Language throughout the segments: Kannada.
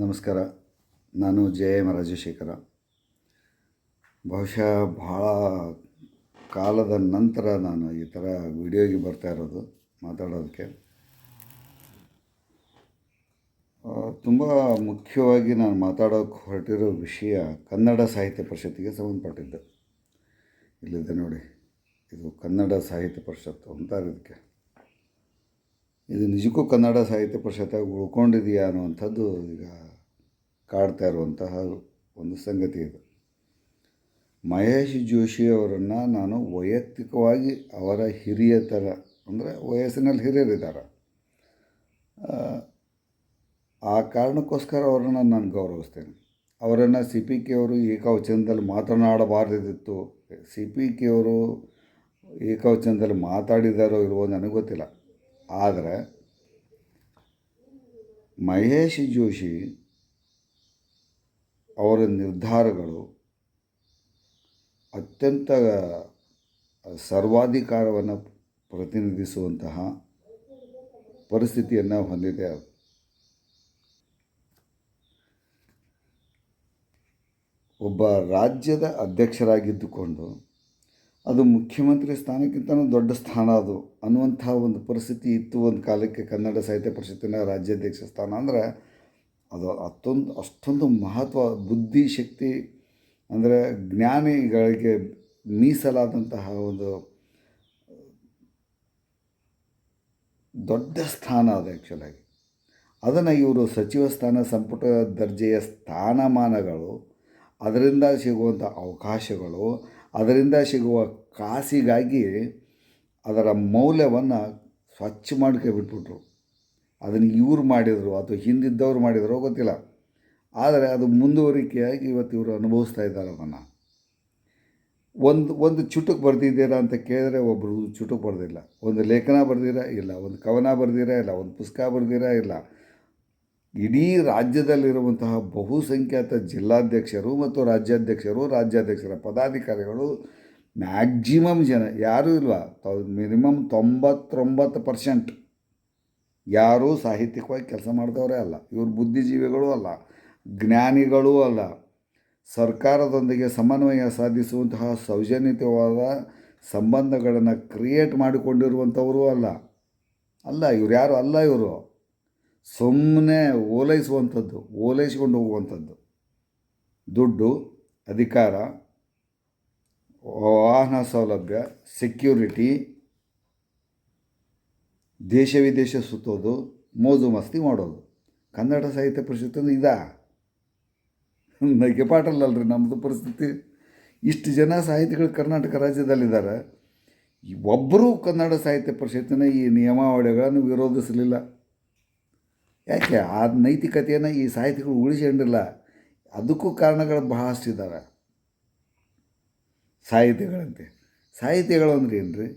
ನಮಸ್ಕಾರ. ನಾನು ಜೆ ಎಂ ರಾಜಶೇಖರ. ಬಹುಶಃ ಭಾಳ ಕಾಲದ ನಂತರ ನಾನು ಈ ಥರ ವಿಡಿಯೋಗೆ ಬರ್ತಾ ಇರೋದು, ಮಾತಾಡೋದಕ್ಕೆ. ತುಂಬ ಮುಖ್ಯವಾಗಿ ನಾನು ಮಾತಾಡೋಕ್ಕೆ ಹೊರಟಿರೋ ವಿಷಯ ಕನ್ನಡ ಸಾಹಿತ್ಯ ಪರಿಷತ್ತಿಗೆ ಸಂಬಂಧಪಟ್ಟಿದ್ದು. ಇಲ್ಲಿದೆ ನೋಡಿ, ಇದು ಕನ್ನಡ ಸಾಹಿತ್ಯ ಪರಿಷತ್ತು ಅಂತಾರೆ ಇದಕ್ಕೆ ಇದು ನಿಜಕ್ಕೂ ಕನ್ನಡ ಸಾಹಿತ್ಯ ಪರಿಷತ್ತಾಗಿ ಉಳ್ಕೊಂಡಿದೆಯಾ ಅನ್ನುವಂಥದ್ದು ಈಗ ಕಾಡ್ತಾ ಇರುವಂತಹ ಒಂದು ಸಂಗತಿ ಇದು. ಮಹೇಶ್ ಜೋಶಿ ಅವರನ್ನು ನಾನು ವೈಯಕ್ತಿಕವಾಗಿ ಅವರ ಹಿರಿಯ ಥರ, ಅಂದರೆ ವಯಸ್ಸಿನಲ್ಲಿ ಹಿರಿಯರಿದ್ದಾರೆ. ಆ ಕಾರಣಕ್ಕೋಸ್ಕರ ಅವರನ್ನು ನಾನು ಗೌರವಿಸ್ತೇನೆ. ಅವರನ್ನು ಸಿ ಪಿ ಕೆ ಅವರು ಏಕವಚನದಲ್ಲಿ ಮಾತನಾಡಬಾರ್ದಿತ್ತು. ಸಿ ಪಿ ಕೆ ಅವರು ಏಕವಚನದಲ್ಲಿ ಮಾತಾಡಿದಾರೋ ಇಲ್ವೋ ನನಗೆ ಗೊತ್ತಿಲ್ಲ. ಆದರೆ ಮಹೇಶ್ ಜೋಶಿ ಅವರ ನಿರ್ಧಾರಗಳು ಅತ್ಯಂತ ಸರ್ವಾಧಿಕಾರವನ್ನು ಪ್ರತಿನಿಧಿಸುವಂತಹ ಪರಿಸ್ಥಿತಿಯನ್ನು ಹೊಂದಿದೆ ಅದು. ಒಬ್ಬ ರಾಜ್ಯದ ಅಧ್ಯಕ್ಷರಾಗಿದ್ದುಕೊಂಡು ಅದು ಮುಖ್ಯಮಂತ್ರಿ ಸ್ಥಾನಕ್ಕಿಂತಲೂ ದೊಡ್ಡ ಸ್ಥಾನ ಅದು. ಅನ್ನುವಂಥ ಒಂದು ಪರಿಸ್ಥಿತಿ ಇತ್ತು ಒಂದು ಕಾಲಕ್ಕೆ ಕನ್ನಡ ಸಾಹಿತ್ಯ ಪರಿಷತ್ತಿನ ರಾಜ್ಯಾಧ್ಯಕ್ಷ ಸ್ಥಾನ. ಅಂದರೆ ಅದು ಅತ್ತೊಂದು, ಅಷ್ಟೊಂದು ಮಹತ್ವ, ಬುದ್ಧಿ, ಶಕ್ತಿ, ಅಂದರೆ ಜ್ಞಾನಿಗಳಿಗೆ ಮೀಸಲಾದಂತಹ ಒಂದು ದೊಡ್ಡ ಸ್ಥಾನ ಅದು ಆ್ಯಕ್ಚುಲಾಗಿ ಅದನ್ನು ಇವರು ಸಚಿವ ಸ್ಥಾನ, ಸಂಪುಟ ದರ್ಜೆಯ ಸ್ಥಾನಮಾನಗಳು, ಅದರಿಂದ ಸಿಗುವಂಥ ಅವಕಾಶಗಳು ಅದರಿಂದ ಸಿಗುವ ಕಾಸಿಗಾಗಿ ಅದರ ಮೌಲ್ಯವನ್ನು ಸ್ವಚ್ಛ ಮಾಡ್ಕೊಬಿಟ್ಬಿಟ್ರು ಅದನ್ನು ಇವ್ರು ಮಾಡಿದರು, ಅಥವಾ ಹಿಂದಿದ್ದವ್ರು ಮಾಡಿದರೋ, ಗೊತ್ತಿಲ್ಲ. ಆದರೆ ಅದು ಮುಂದುವರಿಕೆಯಾಗಿ ಇವತ್ತು ಇವರು ಅನುಭವಿಸ್ತಾ ಇದ್ದಾರೆ ಅದನ್ನು. ಒಂದು ಒಂದು ಚುಟುಕು ಬರೆದಿದ್ದೀರಾ ಅಂತ ಕೇಳಿದ್ರೆ ಒಬ್ಬರು ಚುಟುಕು ಬರೆದಿಲ್ಲ. ಒಂದು ಲೇಖನ ಬರೆದಿರಾ ಇಲ್ಲ, ಒಂದು ಕವನ ಬರೆದಿರಾ ಇಲ್ಲ, ಒಂದು ಪುಸ್ತಕ ಬರೆದಿರಾ ಇಲ್ಲ. ಇಡೀ ರಾಜ್ಯದಲ್ಲಿರುವಂತಹ ಬಹುಸಂಖ್ಯಾತ ಜಿಲ್ಲಾಧ್ಯಕ್ಷರು ಮತ್ತು ರಾಜ್ಯಾಧ್ಯಕ್ಷರು, ರಾಜ್ಯಾಧ್ಯಕ್ಷರ ಪದಾಧಿಕಾರಿಗಳು ಮ್ಯಾಕ್ಸಿಮಮ್ ಜನ. ಯಾರೂ ಇಲ್ವಾ? ಮಿನಿಮಮ್ ತೊಂಬತ್ತೊಂಬತ್ತು ಪರ್ಸೆಂಟ್ ಯಾರೂ ಸಾಹಿತ್ಯಿಕವಾಗಿ ಕೆಲಸ ಮಾಡಿದವರೇ ಅಲ್ಲ. ಇವರು ಬುದ್ಧಿಜೀವಿಗಳೂ ಅಲ್ಲ. ಜ್ಞಾನಿಗಳೂ ಅಲ್ಲ. ಸರ್ಕಾರದೊಂದಿಗೆ ಸಮನ್ವಯ ಸಾಧಿಸುವಂತಹ ಸೌಜನ್ಯತವಾದ ಸಂಬಂಧಗಳನ್ನು ಕ್ರಿಯೇಟ್ ಮಾಡಿಕೊಂಡಿರುವಂಥವರು ಅಲ್ಲ. ಅಲ್ಲ, ಇವ್ರು ಯಾರು? ಅಲ್ಲ ಇವರು. ಸುಮ್ಮನೆ ಓಲೈಸುವಂಥದ್ದು, ಓಲೈಸ್ಕೊಂಡು ಹೋಗುವಂಥದ್ದು. ದುಡ್ಡು, ಅಧಿಕಾರ, ವಾಹನ ಸೌಲಭ್ಯ ಸೆಕ್ಯೂರಿಟಿ ದೇಶ ವಿದೇಶ ಸುತ್ತೋದು, ಮೋಜು ಮಸ್ತಿ ಮಾಡೋದು. ಕನ್ನಡ ಸಾಹಿತ್ಯ ಪರಿಷತ್ತು ಇದಾ? ನಗೆಪಾಟಲ್ಲಲ್ರಿ ನಮ್ಮದು ಪರಿಸ್ಥಿತಿ. ಇಷ್ಟು ಜನ ಸಾಹಿತಿಗಳು ಕರ್ನಾಟಕ ರಾಜ್ಯದಲ್ಲಿದ್ದಾರೆ. ಒಬ್ಬರೂ ಕನ್ನಡ ಸಾಹಿತ್ಯ ಪರಿಷತ್ತಿನ ಈ ನಿಯಮಾವಳಿಗಳನ್ನು ವಿರೋಧಿಸಲಿಲ್ಲ. ಯಾಕೆ? ಆ ನೈತಿಕತೆಯನ್ನು ಈ ಸಾಹಿತಿಗಳು ಉಳಿಸಿಕೊಂಡಿಲ್ಲ. ಅದಕ್ಕೂ ಕಾರಣಗಳು ಬಹಳಷ್ಟಿದ್ದಾವೆ ಸಾಹಿತ್ಯಗಳಂತೆ ಸಾಹಿತ್ಯಗಳು ಅಂದ್ರೆ ಏನ್ರಿ?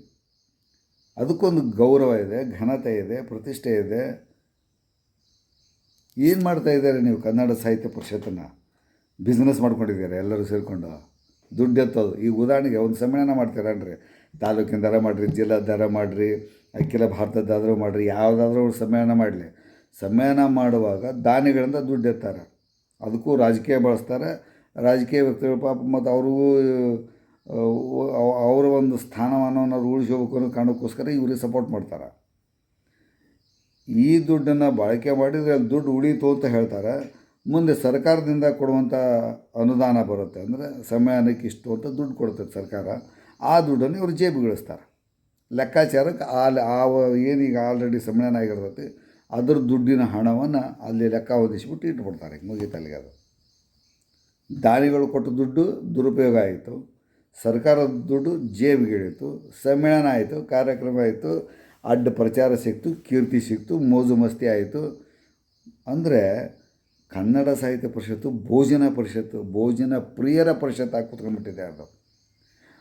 ಅದಕ್ಕೊಂದು ಗೌರವ ಇದೆ, ಘನತೆ ಇದೆ, ಪ್ರತಿಷ್ಠೆ ಇದೆ. ಏನು ಮಾಡ್ತಾ ಇದ್ದಾರೆ ನೀವು ಕನ್ನಡ ಸಾಹಿತ್ಯ ಪರಿಷತ್ತನ್ನು? ಬಿಸ್ನೆಸ್ ಮಾಡ್ಕೊಂಡಿದ್ದೀರಾ, ಎಲ್ಲರೂ ಸೇರಿಕೊಂಡು. ದುಡ್ಡು ಎತ್ತೋದು. ಈಗ ಉದಾಹರಣೆಗೆ ಒಂದು ಸಮ್ಮೇಳನ ಮಾಡ್ತೀರನ್ರಿ ತಾಲೂಕಿನ ದರ ಮಾಡಿರಿ ಜಿಲ್ಲಾ ದರ ಮಾಡಿರಿ, ಅಖಿಲ ಭಾರತದ್ದಾದರೂ ಮಾಡಿರಿ, ಯಾವುದಾದ್ರೂ ಸಮ್ಮೇಳನ ಮಾಡಲಿ. ಸಮ್ಮೇಳನ ಮಾಡುವಾಗ ದಾನಿಗಳಿಂದ ದುಡ್ಡು ಎತ್ತಾರೆ. ಅದಕ್ಕೂ ರಾಜಕೀಯ ಬಳಸ್ತಾರೆ. ರಾಜಕೀಯ ವ್ಯಕ್ತಿಗಳು ಪಾಪ ಮತ್ತು ಅವ್ರಿಗೂ ಅವರ ಒಂದು ಸ್ಥಾನಮಾನವನ್ನು ಉಳಿಸ್ಕೋಬೇಕು ಅನ್ನೋ ಕಾರಣಕ್ಕೋಸ್ಕರ ಇವ್ರಿಗೆ ಸಪೋರ್ಟ್ ಮಾಡ್ತಾರೆ. ಈ ದುಡ್ಡನ್ನು ಬಳಕೆ ಮಾಡಿದರೆ ದುಡ್ಡು ಉಳೀತು ಅಂತ ಹೇಳ್ತಾರೆ. ಮುಂದೆ ಸರ್ಕಾರದಿಂದ ಕೊಡುವಂಥ ಅನುದಾನ ಬರುತ್ತೆ ಅಂದರೆ ಸಮಯಕ್ಕೆ ಇಷ್ಟು ಅಂತ ದುಡ್ಡು ಕೊಡ್ತದೆ ಸರ್ಕಾರ. ಆ ದುಡ್ಡನ್ನು ಇವರು ಜೇಬಿಗಳಿಸ್ತಾರೆ ಲೆಕ್ಕಾಚಾರಕ್ಕೆ ಆ ಆ ಏನೀಗ ಆಲ್ರೆಡಿ ಸಮ್ಮೇಳನ ಆಗಿರ್ತೈತಿ ಅದ್ರ ದುಡ್ಡಿನ ಹಣವನ್ನು ಅಲ್ಲಿ ಲೆಕ್ಕ ಹೊದಿಸಿಬಿಟ್ಟು ಇಟ್ಬಿಡ್ತಾರೆ ಮುಗೀತಲ್ಲಿಗೆ ಅದು. ದಾನಿಗಳು ಕೊಟ್ಟ ದುಡ್ಡು ದುರುಪಯೋಗ ಆಯಿತು. ಸರ್ಕಾರದ ದುಡ್ಡು ಜೇಬಿಗಿಳಿತು. ಸಮ್ಮೇಳನ ಆಯಿತು, ಕಾರ್ಯಕ್ರಮ ಆಯಿತು, ಅಡ್ಡ ಪ್ರಚಾರ ಸಿಕ್ತು, ಕೀರ್ತಿ ಸಿಕ್ತು, ಮೋಜು ಮಸ್ತಿ ಆಯಿತು. ಅಂದರೆ ಕನ್ನಡ ಸಾಹಿತ್ಯ ಪರಿಷತ್ತು, ಭೋಜನ ಪರಿಷತ್ತು, ಭೋಜನ ಪ್ರಿಯರ ಪರಿಷತ್ತು ಆಗಿ ಕುತ್ಕೊಂಡ್ಬಿಟ್ಟಿದೆ ಅದು.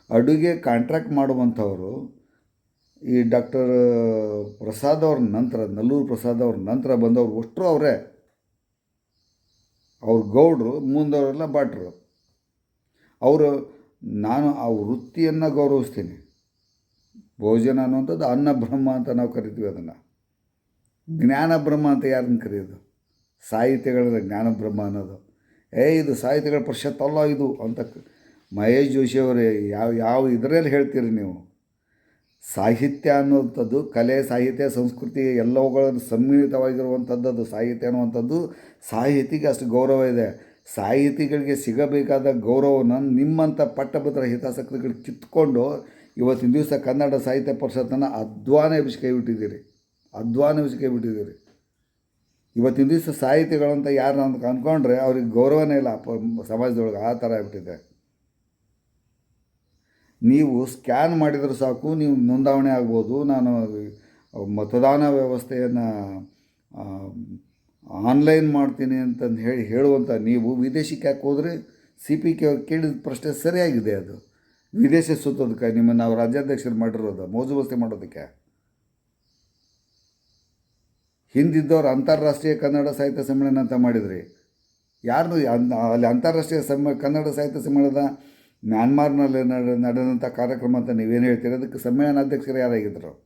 ಅಡುಗೆ ಕಾಂಟ್ರಾಕ್ಟ್ ಮಾಡುವಂಥವರು ಈ ಡಾಕ್ಟರ್ ಪ್ರಸಾದ್ ಅವ್ರ ನಂತರ, ನಲ್ಲೂರು ಪ್ರಸಾದ್ ಅವ್ರ ನಂತರ ಬಂದವರು ಅಷ್ಟರು ಅವರೇ. ಅವ್ರ ಗೌಡ್ರು, ಮುಂದವರೆಲ್ಲ ಬಾಟ್ರು ಅವರು, ನಾನು ಆ ವೃತ್ತಿಯನ್ನು ಗೌರವಿಸ್ತೀನಿ. ಭೋಜನ ಅನ್ನುವಂಥದ್ದು ಅನ್ನ ಬ್ರಹ್ಮ ಅಂತ ನಾವು ಕರಿತೀವಿ ಅದನ್ನು. ಜ್ಞಾನ ಬ್ರಹ್ಮ ಅಂತ ಯಾರನ್ನು ಕರೆಯೋದು? ಸಾಹಿತ್ಯಗಳ ಜ್ಞಾನ ಬ್ರಹ್ಮ ಅನ್ನೋದು. ಏ, ಇದು ಸಾಹಿತ್ಯಗಳ ಪರಿಷತ್ ಅಲ್ಲ ಇದು ಅಂತ ಮಹೇಶ್ ಜೋಶಿ ಅವರೇ, ಯಾವ ಯಾವ ಇದರಲ್ಲಿ ಹೇಳ್ತೀರಿ ನೀವು? ಸಾಹಿತ್ಯ ಅನ್ನುವಂಥದ್ದು, ಕಲೆ, ಸಾಹಿತ್ಯ, ಸಂಸ್ಕೃತಿ ಎಲ್ಲವುಗಳನ್ನು ಸಮ್ಮಿಳಿತವಾಗಿರುವಂಥದ್ದು ಸಾಹಿತ್ಯ ಅನ್ನುವಂಥದ್ದು ಸಾಹಿತಿಗೆ ಅಷ್ಟು ಗೌರವ ಇದೆ. ಸಾಹಿತಿಗಳಿಗೆ ಸಿಗಬೇಕಾದ ಗೌರವವನ್ನು ನಿಮ್ಮಂಥ ಪಟ್ಟಭದ್ರ ಹಿತಾಸಕ್ತಿಗಳು ಕಿತ್ಕೊಂಡು ಇವತ್ತಿನ ದಿವಸ ಕನ್ನಡ ಸಾಹಿತ್ಯ ಪರಿಷತ್ತನ್ನು ಅಧ್ವಾನ ಬಿಟ್ಟಿದ್ದೀರಿ. ಅಧ್ವಾನ ಬಿಟ್ಟಿದ್ದೀರಿ. ಇವತ್ತಿನ ದಿವಸ ಸಾಹಿತಿಗಳಂತ ಯಾರು ಅಂತ ಅಂದ್ಕೊಂಡ್ರೆ ಅವ್ರಿಗೆ ಗೌರವನೇ ಇಲ್ಲ. ಸಮಾಜದೊಳಗೆ ಆ ಥರ ಆಗ್ಬಿಟ್ಟಿದೆ. ನೀವು ಸ್ಕ್ಯಾನ್ ಮಾಡಿದರೂ ಸಾಕು, ನೀವು ನೋಂದಾವಣೆ ಆಗ್ಬೋದು. ನಾನು ಮತದಾನ ವ್ಯವಸ್ಥೆಯನ್ನು ಆನ್ಲೈನ್ ಮಾಡ್ತೀನಿ ಅಂತಂದು ಹೇಳಿ ಹೇಳುವಂಥ ನೀವು ವಿದೇಶಕ್ಕೆ ಯಾಕೆ ಹೋದರೆ ಸಿ ಪಿ ಕೆ ಕೇಳಿದ ಪ್ರಶ್ನೆ ಸರಿಯಾಗಿದೆ ಅದು. ವಿದೇಶ ಸುತ್ತೋದಕ್ಕೆ ನಿಮ್ಮನ್ನು ನಾವು ರಾಜ್ಯಾಧ್ಯಕ್ಷರು ಮಾಡಿರೋದು, ಮೋಜು ವ್ಯವಸ್ಥೆ ಮಾಡೋದಕ್ಕೆ. ಹಿಂದಿದ್ದವ್ರು ಅಂತಾರಾಷ್ಟ್ರೀಯ ಕನ್ನಡ ಸಾಹಿತ್ಯ ಸಮ್ಮೇಳನ ಅಂತ ಮಾಡಿದ್ರಿ. ಯಾರು ಅಲ್ಲಿ ಅಂತಾರಾಷ್ಟ್ರೀಯ ಸಮ್ಮ ಕನ್ನಡ ಸಾಹಿತ್ಯ ಸಮ್ಮೇಳನ ಮ್ಯಾನ್ಮಾರ್ನಲ್ಲಿ ನಡೆ, ನಡೆದಂಥ ಕಾರ್ಯಕ್ರಮ ಅಂತ ನೀವೇನು ಹೇಳ್ತೀರಿ? ಅದಕ್ಕೆ ಸಮ್ಮೇಳನಾಧ್ಯಕ್ಷರು ಯಾರಾಗಿದ್ದರು?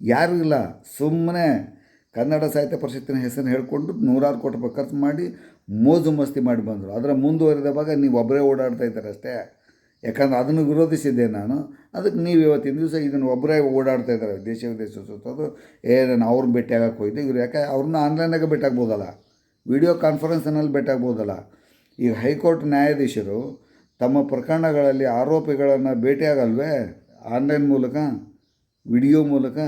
ಯಾರೂ ಇಲ್ಲ. ಸುಮ್ಮನೆ ಕನ್ನಡ ಸಾಹಿತ್ಯ ಪರಿಷತ್ತಿನ ಹೆಸರನ್ನು ಹೇಳ್ಕೊಂಡು ನೂರಾರು ಕೋಟಿ ರೂಪಾಯಿ ಖರ್ಚು ಮಾಡಿ ಮೋಜು ಮಸ್ತಿ ಮಾಡಿ ಬಂದರು. ಅದರ ಮುಂದುವರಿದ ಭಾಗ ನೀವು ಒಬ್ಬರೇ ಓಡಾಡ್ತಾ ಇದ್ದಾರೆ ಅಷ್ಟೇ. ಯಾಕಂದ್ರೆ ಅದನ್ನು ವಿರೋಧಿಸಿದ್ದೆ ನಾನು. ಅದಕ್ಕೆ ನೀವು ಇವತ್ತಿನ ದಿವಸ ಇದನ್ನು ಒಬ್ಬರೇ ಓಡಾಡ್ತಾ ಇದ್ದಾರೆ. ದೇಶ ವಿದೇಶ ಸುತ್ತೋದು. ಏ, ನಾನು ಅವ್ರನ್ನ ಭೇಟಿಯಾಗಕ್ಕೆ ಹೋಯ್ತು ಇವರು ಯಾಕೆ ಅವ್ರನ್ನ ಆನ್ಲೈನಾಗೆ ಭೇಟಿ ಆಗ್ಬೋದಲ್ಲ? ವಿಡಿಯೋ ಕಾನ್ಫರೆನ್ಸ್ನಲ್ಲಿ ಭೇಟಿ ಆಗ್ಬೋದಲ್ಲ? ಈಗ ಹೈಕೋರ್ಟ್ ನ್ಯಾಯಾಧೀಶರು ತಮ್ಮ ಪ್ರಕರಣಗಳಲ್ಲಿ ಆರೋಪಿಗಳನ್ನು ಭೇಟಿಯಾಗಲ್ವೇ? ಆನ್ಲೈನ್ ಮೂಲಕ? ವಿಡಿಯೋ ಮೂಲಕ?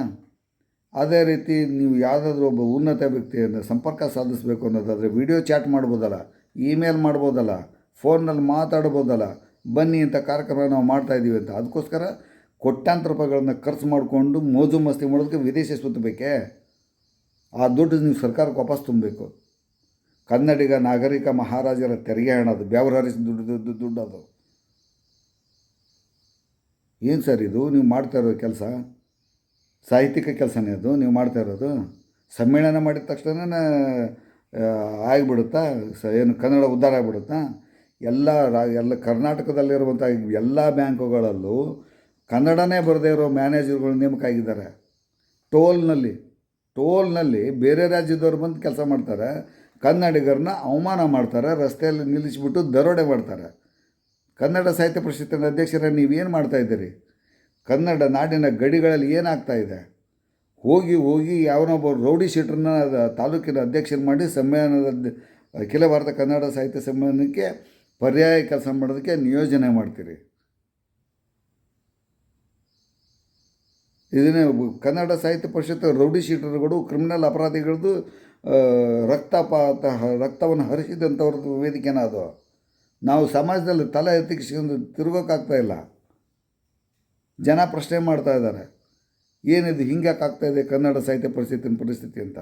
ಅದೇ ರೀತಿ ನೀವು ಯಾವುದಾದ್ರೂ ಒಬ್ಬ ಉನ್ನತ ವ್ಯಕ್ತಿಯನ್ನು ಸಂಪರ್ಕ ಸಾಧಿಸಬೇಕು ಅನ್ನೋದಾದರೆ ವಿಡಿಯೋ ಚಾಟ್ ಮಾಡ್ಬೋದಲ್ಲ, ಇಮೇಲ್ ಮಾಡ್ಬೋದಲ್ಲ, ಫೋನ್ನಲ್ಲಿ ಮಾತಾಡ್ಬೋದಲ್ಲ, ಬನ್ನಿ ಅಂತ ಕಾರ್ಯಕ್ರಮ ನಾವು ಮಾಡ್ತಾಯಿದ್ದೀವಿ ಅಂತ. ಅದಕ್ಕೋಸ್ಕರ ಕೊಟ್ಟಾಂತರ ರೂಪಾಯಿಗಳನ್ನು ಖರ್ಚು ಮಾಡಿಕೊಂಡು ಮೋಜು ಮಸ್ತಿ ಮಾಡೋದಕ್ಕೆ ವಿದೇಶ ಸುತ್ತಬೇಕೇ ಆ ದುಡ್ಡು ನೀವು ಸರ್ಕಾರಕ್ಕೆ ವಾಪಸ್ ತುಂಬಬೇಕು ಕನ್ನಡಿಗ ನಾಗರಿಕ ಮಹಾರಾಜರ ತೆರಿಗೆ ಹಣ ಅದು. ಬೆವರರಿಸಿ ದುಡ್ಡು ದುಡ್ಡು ಅದು. ಏನು ಸರ್ ಇದು? ನೀವು ಮಾಡ್ತಾ ಇರೋ ಕೆಲಸ? ಸಾಹಿತ್ಯಿಕ ಕೆಲಸನೇ ಅದು? ನೀವು ಮಾಡ್ತಾ ಇರೋದು? ಸಮ್ಮೇಳನ ಮಾಡಿದ ತಕ್ಷಣ ಆಗಿಬಿಡುತ್ತಾ? ಸ, ಏನು, ಕನ್ನಡ ಉದ್ಧಾರ ಆಗಿಬಿಡುತ್ತಾ? ಎಲ್ಲ ರಾ, ಎಲ್ಲ ಕರ್ನಾಟಕದಲ್ಲಿರುವಂಥ ಎಲ್ಲ ಬ್ಯಾಂಕುಗಳಲ್ಲೂ ಕನ್ನಡನೇ ಬರದೇ ಇರೋ ಮ್ಯಾನೇಜರ್ಗಳು ನೇಮಕ ಆಗಿದ್ದಾರೆ ಟೋಲ್ನಲ್ಲಿ ಟೋಲ್ನಲ್ಲಿ ಬೇರೆ ರಾಜ್ಯದವ್ರು ಬಂದು ಕೆಲಸ ಮಾಡ್ತಾರೆ. ಕನ್ನಡಿಗರನ್ನ ಅವಮಾನ ಮಾಡ್ತಾರೆ, ರಸ್ತೆಯಲ್ಲಿ ನಿಲ್ಲಿಸಿಬಿಟ್ಟು ದರೋಡೆ ಮಾಡ್ತಾರೆ. ಕನ್ನಡ ಸಾಹಿತ್ಯ ಪರಿಷತ್ತಿನ ಅಧ್ಯಕ್ಷರ, ನೀವೇನು ಮಾಡ್ತಾ ಇದ್ದೀರಿ? ಕನ್ನಡ ನಾಡಿನ ಗಡಿಗಳಲ್ಲಿ ಏನಾಗ್ತಾ ಇದೆ? ಹೋಗಿ ಹೋಗಿ ಯಾವನೊಬ್ಬ ರೌಡಿ ಶೀಟ್ರನ್ನ ತಾಲೂಕಿನ ಅಧ್ಯಕ್ಷರು ಮಾಡಿ ಸಮ್ಮೇಳನದ ಅಖಿಲ ಭಾರತ ಕನ್ನಡ ಸಾಹಿತ್ಯ ಸಮ್ಮೇಳನಕ್ಕೆ ಪರ್ಯಾಯ ಕೆಲಸ ಮಾಡೋದಕ್ಕೆ ನಿಯೋಜನೆ ಮಾಡ್ತೀರಿ. ಇದನ್ನೇ ಕನ್ನಡ ಸಾಹಿತ್ಯ ಪರಿಷತ್ ರೌಡಿ ಶೀಟರ್ಗಳು, ಕ್ರಿಮಿನಲ್ ಅಪರಾಧಿಗಳದ್ದು ರಕ್ತಪಾತ, ರಕ್ತವನ್ನು ಹರಿಸಿದಂಥವ್ರದ್ದು ವೇದಿಕೆನ ಅದು. ನಾವು ಸಮಾಜದಲ್ಲಿ ತಲೆ ಎತ್ತಿಕೊಂಡು ತಿರುಗೋಕ್ಕಾಗ್ತಾ ಇಲ್ಲ. ಜನ ಪ್ರಶ್ನೆ ಮಾಡ್ತಾ ಇದ್ದಾರೆ. ಏನಿದು ಹಿಂಗ್ಯಾಕೆ ಇದೆ ಕನ್ನಡ ಸಾಹಿತ್ಯ ಪರಿಸ್ಥಿತಿನ ಪರಿಸ್ಥಿತಿ ಅಂತ.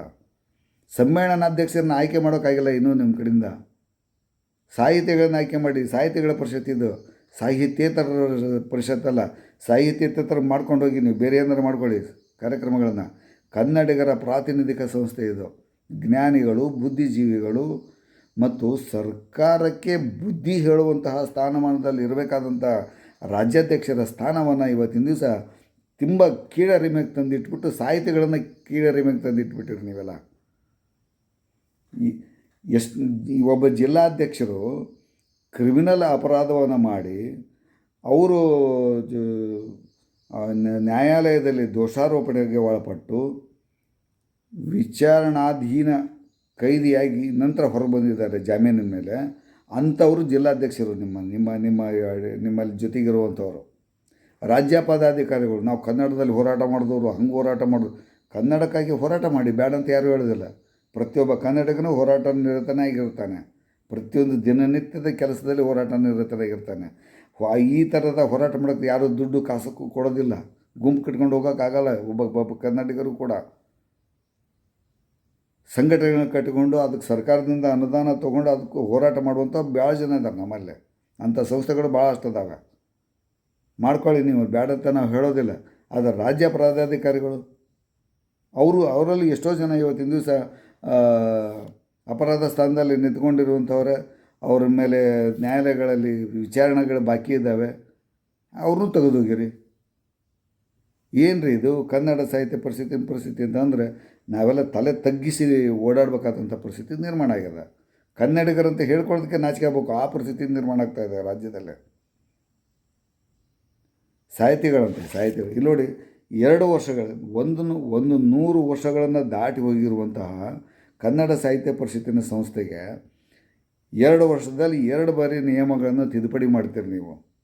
ಸಮ್ಮೇಳನಾಧ್ಯಕ್ಷರನ್ನ ಆಯ್ಕೆ ಮಾಡೋಕ್ಕಾಗಿಲ್ಲ ಇನ್ನೂ ನಿಮ್ಮ ಕಡೆಯಿಂದ. ಸಾಹಿತ್ಯಗಳನ್ನ ಆಯ್ಕೆ ಮಾಡಿ, ಸಾಹಿತ್ಯಗಳ ಪರಿಷತ್ ಇದು. ಸಾಹಿತ್ಯೇತರ ಪರಿಷತ್ತಲ್ಲ ಸಾಹಿತ್ಯೇತರ ಮಾಡ್ಕೊಂಡು ಹೋಗಿ ನೀವು ಬೇರೆ ಏನಾರು ಮಾಡ್ಕೊಳ್ಳಿ ಕಾರ್ಯಕ್ರಮಗಳನ್ನು. ಕನ್ನಡಿಗರ ಪ್ರಾತಿನಿಧಿಕ ಸಂಸ್ಥೆ ಇದು. ಜ್ಞಾನಿಗಳು, ಬುದ್ಧಿಜೀವಿಗಳು ಮತ್ತು ಸರ್ಕಾರಕ್ಕೆ ಬುದ್ಧಿ ಹೇಳುವಂತಹ ಸ್ಥಾನಮಾನದಲ್ಲಿ ಇರಬೇಕಾದಂಥ ರಾಜ್ಯಾಧ್ಯಕ್ಷರ ಸ್ಥಾನವನ್ನು ಇವತ್ತಿನ ದಿವಸ ತುಂಬ ಕೀಳರಿಮೆಗೆ ತಂದಿಟ್ಬಿಟ್ಟು ಸಾಹಿತ್ಯಗಳನ್ನು ಕೀಳರಿಮೆಗೆ ತಂದಿಟ್ಬಿಟ್ಟಿರಿ ನೀವೆಲ್ಲ. ಎಷ್ಟು ಒಬ್ಬ ಜಿಲ್ಲಾಧ್ಯಕ್ಷರು ಕ್ರಿಮಿನಲ್ ಅಪರಾಧವನ್ನು ಮಾಡಿ ಅವರು ನ್ಯಾಯಾಲಯದಲ್ಲಿ ದೋಷಾರೋಪಣೆಗೆ ಒಳಪಟ್ಟು ವಿಚಾರಣಾಧೀನ ಕೈದಿಯಾಗಿ ನಂತರ ಹೊರಬಂದಿದ್ದಾರೆ ಜಾಮೀನಿನ ಮೇಲೆ. ಅಂಥವರು ಜಿಲ್ಲಾಧ್ಯಕ್ಷರು ನಿಮ್ಮ ನಿಮ್ಮ ನಿಮ್ಮ, ನಿಮ್ಮಲ್ಲಿ ಜೊತೆಗಿರುವಂಥವರು. ರಾಜ್ಯ ಪದಾಧಿಕಾರಿಗಳು ನಾವು ಕನ್ನಡದಲ್ಲಿ ಹೋರಾಟ ಮಾಡಿದವರು, ಹಂಗೆ ಹೋರಾಟ ಮಾಡೋದು ಕನ್ನಡಕ್ಕಾಗಿ ಹೋರಾಟ ಮಾಡಿ, ಬೇಡ ಅಂತ ಯಾರೂ ಹೇಳೋದಿಲ್ಲ. ಪ್ರತಿಯೊಬ್ಬ ಕನ್ನಡಿಗನೂ ಹೋರಾಟ ನಿರತನಾಗಿರ್ತಾನೆ ಪ್ರತಿಯೊಂದು ದಿನನಿತ್ಯದ ಕೆಲಸದಲ್ಲಿ ಹೋರಾಟ ನಿರತನಾಗಿರ್ತಾನೆ ಈ ಥರದ ಹೋರಾಟ ಮಾಡೋಕ್ಕೆ ಯಾರೂ ದುಡ್ಡು ಕಾಸಕ್ಕೂ ಕೊಡೋದಿಲ್ಲ. ಗುಂಪು ಕಟ್ಕೊಂಡು ಹೋಗೋಕ್ಕಾಗಲ್ಲ, ಒಬ್ಬ ಒಬ್ಬ ಕನ್ನಡಿಗರು ಕೂಡ. ಸಂಘಟನೆಗಳನ್ನ ಕಟ್ಟಿಕೊಂಡು ಅದಕ್ಕೆ ಸರ್ಕಾರದಿಂದ ಅನುದಾನ ತೊಗೊಂಡು ಅದಕ್ಕೆ ಹೋರಾಟ ಮಾಡುವಂಥ ಭಾಳ ಜನ ಇದ್ದಾರೆ ನಮ್ಮಲ್ಲೇ. ಅಂಥ ಸಂಸ್ಥೆಗಳು ಭಾಳಷ್ಟು ಅದಾವೆ. ಮಾಡ್ಕೊಳ್ಳಿ ನೀವು ಬೇಡ ಅಂತ ನಾವು ಹೇಳೋದಿಲ್ಲ. ಆದರೆ ರಾಜ್ಯ ಪದಾಧಿಕಾರಿಗಳು ಅವರು, ಅವರಲ್ಲಿ ಎಷ್ಟೋ ಜನ ಇವತ್ತಿನ ದಿವಸ ಅಪರಾಧ ಸ್ಥಾನದಲ್ಲಿ ನಿಂತ್ಕೊಂಡಿರುವಂಥವ್ರೆ, ಅವ್ರ ಮೇಲೆ ನ್ಯಾಯಾಲಯಗಳಲ್ಲಿ ವಿಚಾರಣೆಗಳು ಬಾಕಿ ಇದ್ದಾವೆ. ಅವ್ರನ್ನೂ ತೆಗೆದೋಗಿರಿ ಏನು ರೀ ಇದು ಕನ್ನಡ ಸಾಹಿತ್ಯ ಪರಿಸ್ಥಿತಿ ಪರಿಸ್ಥಿತಿ ಅಂತಂದರೆ ನಾವೆಲ್ಲ ತಲೆ ತಗ್ಗಿಸಿ ಓಡಾಡಬೇಕಾದಂಥ ಪರಿಸ್ಥಿತಿ ನಿರ್ಮಾಣ ಆಗ್ಯದ. ಕನ್ನಡಿಗರಂತ ಹೇಳ್ಕೊಳ್ಳೋದಕ್ಕೆ ನಾಚಿಕೆ ಆಗ್ಬೇಕು. ಆ ಪರಿಸ್ಥಿತಿ ನಿರ್ಮಾಣ ಆಗ್ತಾ ಇದೆ ರಾಜ್ಯದಲ್ಲೇ. ಸಾಹಿತಿಗಳಂತೆ, ಸಾಹಿತಿಗಳು. ಇಲ್ಲಿ ನೋಡಿ, ಎರಡು ವರ್ಷಗಳ ಒಂದು ಒಂದು ನೂರು ವರ್ಷಗಳನ್ನು ದಾಟಿ ಹೋಗಿರುವಂತಹ ಕನ್ನಡ ಸಾಹಿತ್ಯ ಪರಿಷತ್ತಿನ ಸಂಸ್ಥೆಗೆ ಎರಡು ವರ್ಷದಲ್ಲಿ ಎರಡು ಬಾರಿ ನಿಯಮಗಳನ್ನು ತಿದ್ದುಪಡಿ ಮಾಡ್ತೀರಿ ನೀವು.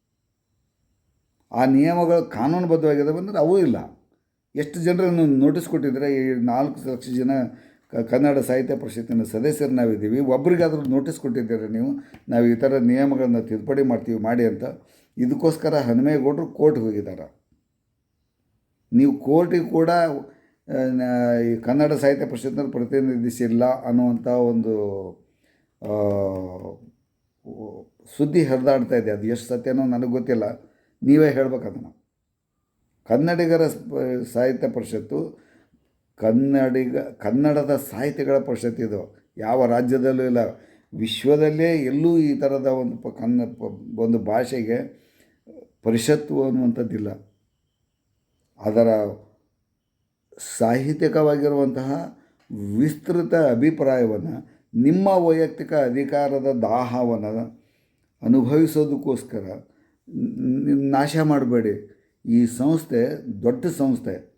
ಆ ನಿಯಮಗಳು ಕಾನೂನುಬದ್ಧವಾಗಿದ್ದಾವೆ ಅಂದರೆ ಅವೂ ಇಲ್ಲ. ಎಷ್ಟು ಜನರನ್ನು ನೋಟಿಸ್ ಕೊಟ್ಟಿದ್ರೆ ಈ ನಾಲ್ಕು ಲಕ್ಷ ಜನ ಕನ್ನಡ ಸಾಹಿತ್ಯ ಪರಿಷತ್ತಿನ ಸದಸ್ಯರು ನಾವಿದ್ದೀವಿ ಒಬ್ಬರಿಗಾದರೂ ನೋಟಿಸ್ ಕೊಟ್ಟಿದ್ದೀರ ನೀವು? ನಾವು ಈ ಥರ ನಿಯಮಗಳನ್ನು ತಿದ್ದುಪಡಿ ಮಾಡ್ತೀವಿ, ಮಾಡಿ ಅಂತ. ಇದಕ್ಕೋಸ್ಕರ ಹನುಮೇಗೌಡರು ಕೋರ್ಟ್ಗೆ ಹೋಗಿದ್ದಾರೆ. ನೀವು ಕೋರ್ಟಿಗೆ ಕೂಡ ಈ ಕನ್ನಡ ಸಾಹಿತ್ಯ ಪರಿಷತ್ನ ಪ್ರತಿನಿಧಿಸಿಲ್ಲ ಅನ್ನುವಂಥ ಒಂದು ಸುದ್ದಿ ಹರಿದಾಡ್ತಾ ಇದೆ. ಅದು ಎಷ್ಟು ಸತ್ಯನೋ ನನಗೆ ಗೊತ್ತಿಲ್ಲ. ನೀವೇ ಹೇಳ್ಬೇಕು ಅದನ್ನು ಕನ್ನಡಿಗರ ಸಾಹಿತ್ಯ ಪರಿಷತ್ತು, ಕನ್ನಡಿಗ, ಕನ್ನಡದ ಸಾಹಿತ್ಯಗಳ ಪರಿಷತ್ತು ಇದು. ಯಾವ ರಾಜ್ಯದಲ್ಲೂ ಇಲ್ಲ. ವಿಶ್ವದಲ್ಲೇ ಎಲ್ಲೂ ಈ ಥರದ ಒಂದು ಪ, ಕನ್ನ ಒಂದು ಭಾಷೆಗೆ ಪರಿಷತ್ತು ಅನ್ನುವಂಥದ್ದಿಲ್ಲ. ಅದರ ಸಾಹಿತ್ಯಿಕವಾಗಿರುವಂತಹ ವಿಸ್ತೃತ ಅಭಿಪ್ರಾಯವನ್ನು, ನಿಮ್ಮ ವೈಯಕ್ತಿಕ ಅಧಿಕಾರದ ದಾಹವನ್ನು ಅನುಭವಿಸೋದಕ್ಕೋಸ್ಕರ ನಾಶ ಮಾಡಬೇಡಿ. ಈ ಸಂಸ್ಥೆ ದೊಡ್ಡ ಸಂಸ್ಥೆ.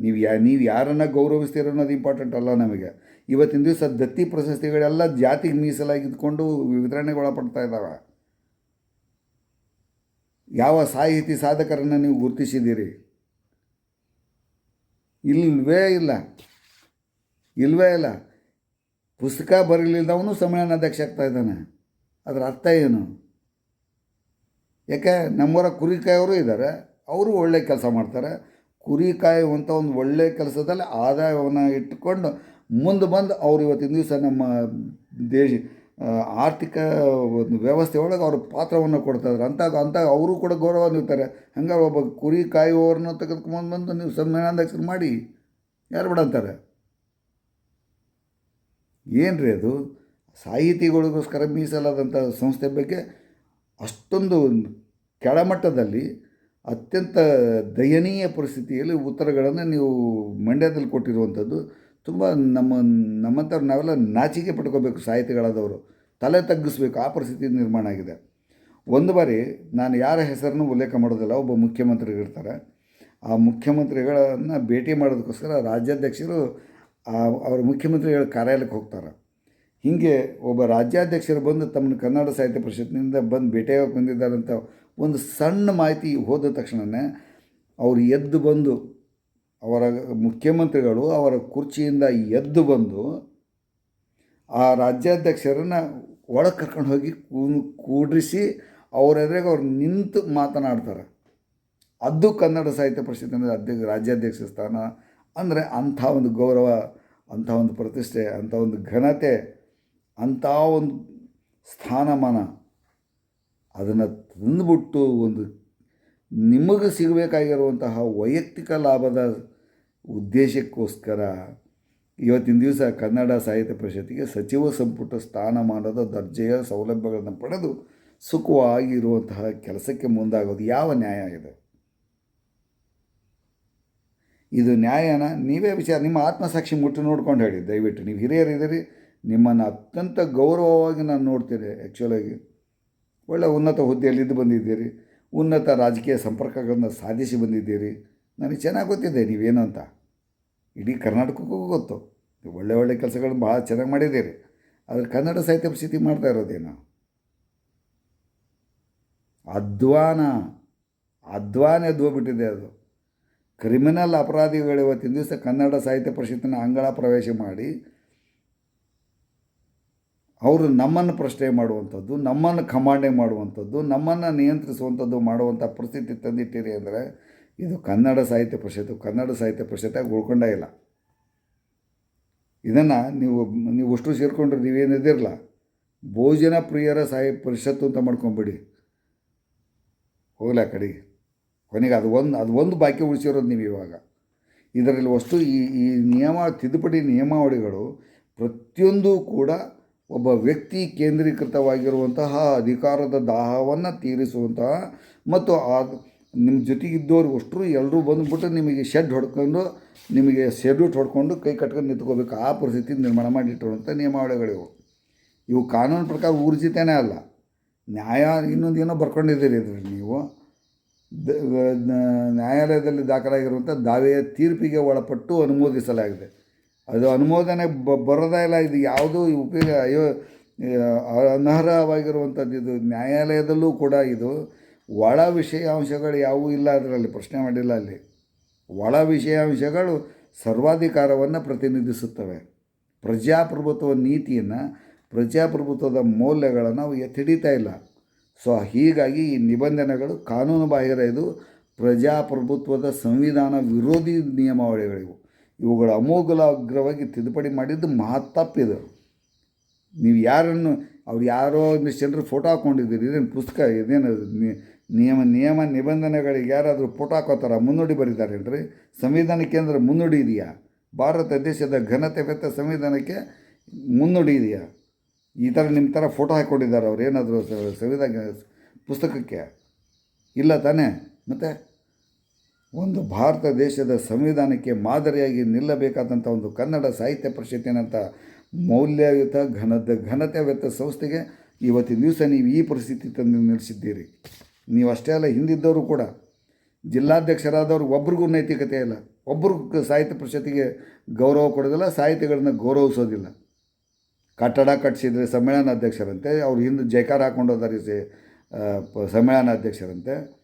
ನೀವು ಯಾ, ನೀವು ಯಾರನ್ನು ಗೌರವಿಸ್ತೀರ ಅನ್ನೋದು ಇಂಪಾರ್ಟೆಂಟ್ ಅಲ್ಲ ನಮಗೆ. ಇವತ್ತಿನ ದಿವಸ ದತ್ತಿ ಪ್ರಶಸ್ತಿಗಳೆಲ್ಲ ಜಾತಿಗೆ ವಿತರಣೆಗೆ ಒಳಪಡ್ತಾ ಇದ್ದಾವೆ ಯಾವ ಸಾಹಿತಿ ಸಾಧಕರನ್ನು ನೀವು ಗುರುತಿಸಿದ್ದೀರಿ? ಇಲ್ವೇ ಇಲ್ಲ. ಇಲ್ವೇ ಇಲ್ಲ. ಪುಸ್ತಕ ಬರಲಿಲ್ಲದವನು ಸಮ್ಮೇಳನಾಧ್ಯಕ್ಷ ಆಗ್ತಾ ಇದ್ದಾನೆ. ಅದರ ಅರ್ಥ ಏನು? ಯಾಕೆ ನಮ್ಮವರ ಕುರಿ ಕಾಯೋರು ಇದ್ದಾರೆ, ಅವರು ಒಳ್ಳೆ ಕೆಲಸ ಮಾಡ್ತಾರೆ. ಕುರಿ ಕಾಯುವಂಥ ಒಂದು ಒಳ್ಳೆಯ ಕೆಲಸದಲ್ಲಿ ಆದಾಯವನ್ನು ಇಟ್ಟುಕೊಂಡು ಮುಂದೆ ಬಂದು ಅವ್ರು ಇವತ್ತಿನ ದಿವಸ ನಮ್ಮ ದೇಶ ಆರ್ಥಿಕ ಒಂದು ವ್ಯವಸ್ಥೆ ಒಳಗೆ ಅವ್ರ ಪಾತ್ರವನ್ನು ಕೊಡ್ತಾಯಿದ್ರು ಅಂತ ಅಂತ ಅವರು ಕೂಡ ಗೌರವ ನೀಡ್ತಾರೆ. ಹಂಗೆ ಒಬ್ಬ ಕುರಿ ಕಾಯುವವ್ರನ್ನ ತೆಗೆದುಕೊಂಡು ಬಂದು ನೀವು ಸಮ್ಮೇಳನಾಧ್ಯಕ್ಷರು ಮಾಡಿ, ಯಾರು ಬಿಡಂತಾರೆ ಏನು ರೀ ಅದು? ಸಾಹಿತಿಗಳಿಗೋಸ್ಕರ ಮೀಸಲಾದಂಥ ಸಂಸ್ಥೆ ಬಗ್ಗೆ ಅಷ್ಟೊಂದು ಕೆಳಮಟ್ಟದಲ್ಲಿ ಅತ್ಯಂತ ದಯನೀಯ ಪರಿಸ್ಥಿತಿಯಲ್ಲಿ ಉತ್ತರಗಳನ್ನು ನೀವು ಮಂಡ್ಯದಲ್ಲಿ ಕೊಟ್ಟಿರುವಂಥದ್ದು ತುಂಬ ನಮ್ಮ ನಮ್ಮಂಥವ್ರು ನಾವೆಲ್ಲ ನಾಚಿಕೆ ಪಡ್ಕೋಬೇಕು ಸಾಹಿತಿಗಳಾದವರು. ತಲೆ ತಗ್ಗಿಸ್ಬೇಕು, ಆ ಪರಿಸ್ಥಿತಿ ನಿರ್ಮಾಣ ಆಗಿದೆ. ಒಂದು ಬಾರಿ ನಾನು ಯಾರ ಹೆಸರನ್ನು ಉಲ್ಲೇಖ ಮಾಡೋದಿಲ್ಲ, ಒಬ್ಬ ಮುಖ್ಯಮಂತ್ರಿಗಳಿರ್ತಾರೆ ಆ ಮುಖ್ಯಮಂತ್ರಿಗಳನ್ನು ಭೇಟಿ ಮಾಡೋದಕ್ಕೋಸ್ಕರ ರಾಜ್ಯಾಧ್ಯಕ್ಷರು ಅವ್ರ ಮುಖ್ಯಮಂತ್ರಿಗಳ ಕಾರ್ಯಾಲಯಕ್ಕೆ ಹೋಗ್ತಾರೆ. ಹೀಗೆ ಒಬ್ಬ ರಾಜ್ಯಾಧ್ಯಕ್ಷರು ಬಂದು ತಮ್ಮನ್ನು ಕನ್ನಡ ಸಾಹಿತ್ಯ ಪರಿಷತ್ನಿಂದ ಬಂದು ಭೇಟಿಯಾಗಿ ಬಂದಿದ್ದಾರೆ ಅಂತ ಒಂದು ಸಣ್ಣ ಮಾಹಿತಿ ಹೋದ ತಕ್ಷಣವೇ ಅವರು ಎದ್ದು ಬಂದು ಅವರ ಮುಖ್ಯಮಂತ್ರಿಗಳು ಅವರ ಕುರ್ಚಿಯಿಂದ ಎದ್ದು ಬಂದು ಆ ರಾಜ್ಯಾಧ್ಯಕ್ಷರನ್ನು ಒಳಗೆ ಕರ್ಕೊಂಡು ಹೋಗಿ ಕೂ- ಕೂಡ್ರಿಸಿ ಅವ್ರ ಎದುರಿಗೆ ಅವ್ರು ನಿಂತು ಮಾತನಾಡ್ತಾರೆ. ಅದು ಕನ್ನಡ ಸಾಹಿತ್ಯ ಪರಿಷತ್ತಿನ ಅಧ್ಯಕ್ಷ ರಾಜ್ಯಾಧ್ಯಕ್ಷ ಸ್ಥಾನ. ಅಂದರೆ ಅಂಥ ಒಂದು ಗೌರವ, ಅಂಥ ಒಂದು ಪ್ರತಿಷ್ಠೆ, ಅಂಥ ಒಂದು ಘನತೆ. ಅಂಥ ಒಂದು ಸ್ಥಾನಮಾನ ಅದನ್ನು ತಂದುಬಿಟ್ಟು ಒಂದು ನಿಮಗೆ ಸಿಗಬೇಕಾಗಿರುವಂತಹ ವೈಯಕ್ತಿಕ ಲಾಭದ ಉದ್ದೇಶಕ್ಕೋಸ್ಕರ ಇವತ್ತಿನ ದಿವಸ ಕನ್ನಡ ಸಾಹಿತ್ಯ ಪರಿಷತ್ತಿಗೆ ಸಚಿವ ಸಂಪುಟ ಸ್ಥಾನಮಾನದ ದರ್ಜೆಯ ಸೌಲಭ್ಯಗಳನ್ನು ಪಡೆದು ಸುಖವಾಗಿರುವಂತಹ ಕೆಲಸಕ್ಕೆ ಮುಂದಾಗೋದು ಯಾವ ನ್ಯಾಯ ಇದೆ? ಇದು ನ್ಯಾಯನ ನೀವೇ ವಿಚಾರ ನಿಮ್ಮ ಆತ್ಮಸಾಕ್ಷಿ ಮುಟ್ಟು ನೋಡ್ಕೊಂಡು ಹೇಳಿ. ದಯವಿಟ್ಟು ನೀವು ಹಿರಿಯರಿದ್ದೀರಿ ನಿಮ್ಮನ್ನು ಅತ್ಯಂತ ಗೌರವವಾಗಿ ನಾನು ನೋಡ್ತೇನೆ ಆ್ಯಕ್ಚುಲಾಗಿ ಒಳ್ಳೆ ಉನ್ನತ ಹುದ್ದೆಯಲ್ಲಿ ಇದ್ದು ಬಂದಿದ್ದೀರಿ. ಉನ್ನತ ರಾಜಕೀಯ ಸಂಪರ್ಕಗಳನ್ನು ಸಾಧಿಸಿ ಬಂದಿದ್ದೀರಿ. ನನಗೆ ಚೆನ್ನಾಗಿ ಗೊತ್ತಿದೆ ನೀವೇನು ಅಂತ. ಇಡೀ ಕರ್ನಾಟಕಕ್ಕೂ ಗೊತ್ತು. ನೀವು ಒಳ್ಳೆ ಒಳ್ಳೆ ಕೆಲಸಗಳನ್ನು ಭಾಳ ಚೆನ್ನಾಗಿ ಮಾಡಿದ್ದೀರಿ. ಆದರೆ ಕನ್ನಡ ಸಾಹಿತ್ಯ ಪರಿಸ್ಥಿತಿ ಮಾಡ್ತಾ ಇರೋದೇನು? ಅಧ್ವಾನ. ಅಧ್ವಾನ ಎದ್ದೋಗ್ಬಿಟ್ಟಿದೆ ಅದು. ಕ್ರಿಮಿನಲ್ ಅಪರಾಧಿಗಳು ಇವತ್ತಿನ ದಿವಸ ಕನ್ನಡ ಸಾಹಿತ್ಯ ಪರಿಷತ್ತಿನ ಅಂಗಳ ಪ್ರವೇಶ ಮಾಡಿ ಅವರು ನಮ್ಮನ್ನು ಪ್ರಶ್ನೆ ಮಾಡುವಂಥದ್ದು, ನಮ್ಮನ್ನು ಕಮಾಂಡೆ ಮಾಡುವಂಥದ್ದು, ನಮ್ಮನ್ನು ನಿಯಂತ್ರಿಸುವಂಥದ್ದು ಮಾಡುವಂಥ ಪರಿಸ್ಥಿತಿ ತಂದಿಟ್ಟಿರಿ ಅಂದರೆ, ಇದು ಕನ್ನಡ ಸಾಹಿತ್ಯ ಪರಿಷತ್ತು, ಕನ್ನಡ ಸಾಹಿತ್ಯ ಪರಿಷತ್ತಾಗಿ ಉಳ್ಕೊಂಡೇ ಇಲ್ಲ. ಇದನ್ನು ನೀವು ನೀವು ಅಷ್ಟು ಸೇರಿಕೊಂಡ್ರೆ ನೀವೇನಿದಿರಲ್ಲ ಭೋಜನ ಪ್ರಿಯರ ಸಾಹಿತ್ಯ ಪರಿಷತ್ತು ಅಂತ ಮಾಡ್ಕೊಂಬಿಡಿ. ಹೋಗ್ಲಾ ಕಡೆಗೆ. ಕೊನೆಗೆ ಅದು ಒಂದು ಅದು ಒಂದು ಬಾಕಿ ಉಳಿಸಿರೋದು ನೀವು ಇವಾಗ. ಇದರಲ್ಲಿ ವಸ್ತು ಈ ಈ ನಿಯಮ, ತಿದ್ದುಪಡಿ ನಿಯಮಾವಳಿಗಳು ಪ್ರತಿಯೊಂದು ಕೂಡ ಒಬ್ಬ ವ್ಯಕ್ತಿ ಕೇಂದ್ರೀಕೃತವಾಗಿರುವಂತಹ ಅಧಿಕಾರದ ದಾಹವನ್ನು ತೀರಿಸುವಂತಹ ಮತ್ತು ಆ ನಿಮ್ಮ ಜೊತೆಗಿದ್ದವ್ರು ಅಷ್ಟರು ಎಲ್ಲರೂ ಬಂದುಬಿಟ್ಟು ನಿಮಗೆ ಶೆಡ್ ಹೊಡ್ಕೊಂಡು ನಿಮಗೆ ಸೆಡ್ಯೂಟ್ ಹೊಡ್ಕೊಂಡು ಕೈ ಕಟ್ಕೊಂಡು ನಿಂತ್ಕೋಬೇಕು. ಆ ಪರಿಸ್ಥಿತಿ ನಿರ್ಮಾಣ ಮಾಡಿಟ್ಟಿರುವಂಥ ನಿಯಮಾವಳಿಗಳಿವು ಇವು. ಕಾನೂನು ಪ್ರಕಾರ ಊರ್ಜಿತನೇ ಅಲ್ಲ. ನ್ಯಾಯ ಇನ್ನೊಂದು ಏನೋ ಬರ್ಕೊಂಡಿದ್ದೀರಿ ಇದ್ರಲ್ಲಿ ನೀವು. ನ್ಯಾಯಾಲಯದಲ್ಲಿ ದಾಖಲಾಗಿರುವಂಥ ದಾವೆಯ ತೀರ್ಪಿಗೆ ಒಳಪಟ್ಟು ಅನುಮೋದಿಸಲಾಗಿದೆ. ಅದು ಅನುಮೋದನೆ ಬ ಬರೋದೇ ಇಲ್ಲ. ಇದು ಯಾವುದೂ ಉಪಯೋಗ ಅಯ್ಯೋ ಆ, ಅನರ್ಹವಾಗಿರುವಂಥದ್ದು ಇದು ನ್ಯಾಯಾಲಯದಲ್ಲೂ ಕೂಡ ಇದು ಒಳ ವಿಷಯಾಂಶಗಳು ಯಾವುವೂ ಇಲ್ಲ ಅದರಲ್ಲಿ ಪ್ರಶ್ನೆ ಮಾಡಿಲ್ಲ ಅಲ್ಲಿ. ಒಳ ವಿಷಯಾಂಶಗಳು ಸರ್ವಾಧಿಕಾರವನ್ನು ಪ್ರತಿನಿಧಿಸುತ್ತವೆ. ಪ್ರಜಾಪ್ರಭುತ್ವ ನೀತಿಯನ್ನು ಪ್ರಜಾಪ್ರಭುತ್ವದ ಮೌಲ್ಯಗಳನ್ನು ನಾವು ಎತ್ತಿಡಿತಾ ಇಲ್ಲ. ಸೊ ಹೀಗಾಗಿ ಈ ನಿಬಂಧನೆಗಳು ಕಾನೂನು ಬಾಹಿರ ಇದು ಪ್ರಜಾಪ್ರಭುತ್ವದ ಸಂವಿಧಾನ ವಿರೋಧಿ ನಿಯಮಾವಳಿಗಳಿವು. ಇವುಗಳ ಅಮೋಘಲಾಗ್ರವಾಗಿ ತಿದ್ದುಪಡಿ ಮಾಡಿದ್ದು ಮಹತ್ತಪ್ಪಿದೆ ನೀವು ಯಾರನ್ನು, ಅವ್ರು ಯಾರೋ ಒಂದಿಷ್ಟು ಜನರು ಫೋಟೋ ಹಾಕ್ಕೊಂಡಿದ್ದೀರಿ, ಇದೇನು ಪುಸ್ತಕ, ಇದೇನು ನಿಯಮ ನಿಯಮ ನಿಬಂಧನೆಗಳಿಗೆ ಯಾರಾದರೂ ಫೋಟೋ ಹಾಕೋತಾರ, ಮುನ್ನುಡಿ ಬರೀತಾರೇನ್ರಿ? ಸಂವಿಧಾನ ಕೇಂದ್ರ ಮುನ್ನುಡಿ ಇದೆಯಾ? ಭಾರತ ದೇಶದ ಘನತೆ ಬೆತ್ತ ಸಂವಿಧಾನಕ್ಕೆ ಮುನ್ನುಡಿ ಇದೆಯಾ? ಈ ಥರ ನಿಮ್ಮ ಥರ ಫೋಟೋ ಹಾಕ್ಕೊಂಡಿದ್ದಾರೆ ಅವ್ರು ಏನಾದರೂ ಸಂವಿಧಾನ ಪುಸ್ತಕಕ್ಕೆ? ಇಲ್ಲ ತಾನೇ? ಮತ್ತು? ಒಂದು ಭಾರತ ದೇಶದ ಸಂವಿಧಾನಕ್ಕೆ ಮಾದರಿಯಾಗಿ ನಿಲ್ಲಬೇಕಾದಂಥ ಒಂದು ಕನ್ನಡ ಸಾಹಿತ್ಯ ಪರಿಷತ್ತಿನಂಥ ಮೌಲ್ಯಯುತ ಘನದ ಘನತೆವೆತ್ತ ಸಂಸ್ಥೆಗೆ ಇವತ್ತಿನ ದಿವಸ ನೀವು ಈ ಪರಿಸ್ಥಿತಿ ತಂದು ನಿಲ್ಲಿಸಿದ್ದೀರಿ. ನೀವು ಅಷ್ಟೇ ಅಲ್ಲ ಹಿಂದಿದ್ದವರು ಕೂಡ. ಜಿಲ್ಲಾಧ್ಯಕ್ಷರಾದವ್ರು ಒಬ್ರಿಗೂ ನೈತಿಕತೆ ಇಲ್ಲ. ಒಬ್ರಿಗೂ ಸಾಹಿತ್ಯ ಪರಿಷತ್ತಿಗೆ ಗೌರವ ಕೊಡೋದಿಲ್ಲ ಸಾಹಿತ್ಯಗಳನ್ನ ಗೌರವಿಸೋದಿಲ್ಲ. ಕಟ್ಟಡ ಕಟ್ಟಿಸಿದ್ರೆ ಸಮ್ಮೇಳನಾಧ್ಯಕ್ಷರಂತೆ ಅವ್ರು ಹಿಂದೆ ಜೈಕಾರ ಹಾಕೊಂಡು ಹೋದಾರೆ ಅಧ್ಯಕ್ಷರಂತೆ ಆ, ಪ- ಸಮ್ಮೇಳನಾಧ್ಯಕ್ಷರಂತೆ.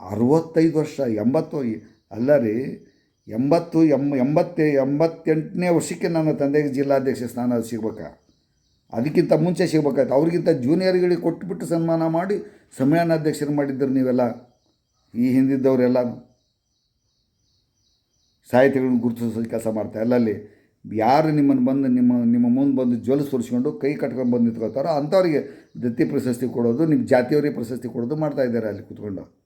ಅರವತ್ತೈದು ವರ್ಷ, ಎಂಬತ್ತು, ಅಲ್ಲ ರೀ, ಎಂಬತ್ತು, ಎಂ, ಎಂಬತ್ತೆ, ಎಂಬತ್ತೆಂಟನೇ ವರ್ಷಕ್ಕೆ ನನ್ನ ತಂದೆಗೆ ಜಿಲ್ಲಾಧ್ಯಕ್ಷ ಸ್ಥಾನ ಸಿಗ್ಬೇಕಾ. ಅದಕ್ಕಿಂತ ಮುಂಚೆ ಸಿಗ್ಬೇಕಾಯ್ತು. ಅವ್ರಿಗಿಂತ ಜೂನಿಯರ್ಗಳಿಗೆ ಕೊಟ್ಟುಬಿಟ್ಟು ಸನ್ಮಾನ ಮಾಡಿ ಸಮ್ಮೇಳನಾಧ್ಯಕ್ಷರು ಮಾಡಿದ್ದರು ನೀವೆಲ್ಲ. ಈ ಹಿಂದಿದ್ದವರೆಲ್ಲ ಸಾಹಿತ್ಯಗಳನ್ನು ಗುರುತಿಸೋ ಕೆಲಸ ಮಾಡ್ತಾ ಅಲ್ಲಲ್ಲಿ ಯಾರು ನಿಮ್ಮನ್ನು ಬಂದು ನಿಮ್ಮ ನಿಮ್ಮ ಮುಂದೆ ಬಂದು ಜ್ವಲ ಸುರಿಸ್ಕೊಂಡು ಕೈ ಕಟ್ಕೊಂಡು ಬಂದು ನಿಂತ್ಕೋತಾರೋ ಅಂಥವ್ರಿಗೆ ದತ್ತಿ ಪ್ರಶಸ್ತಿ ಕೊಡೋದು, ನಿಮ್ಮ ಜಾತಿಯವರಿಗೆ ಪ್ರಶಸ್ತಿ ಕೊಡೋದು ಮಾಡ್ತಾ ಇದ್ದಾರೆ ಅಲ್ಲಿ ಕೂತ್ಕೊಂಡು.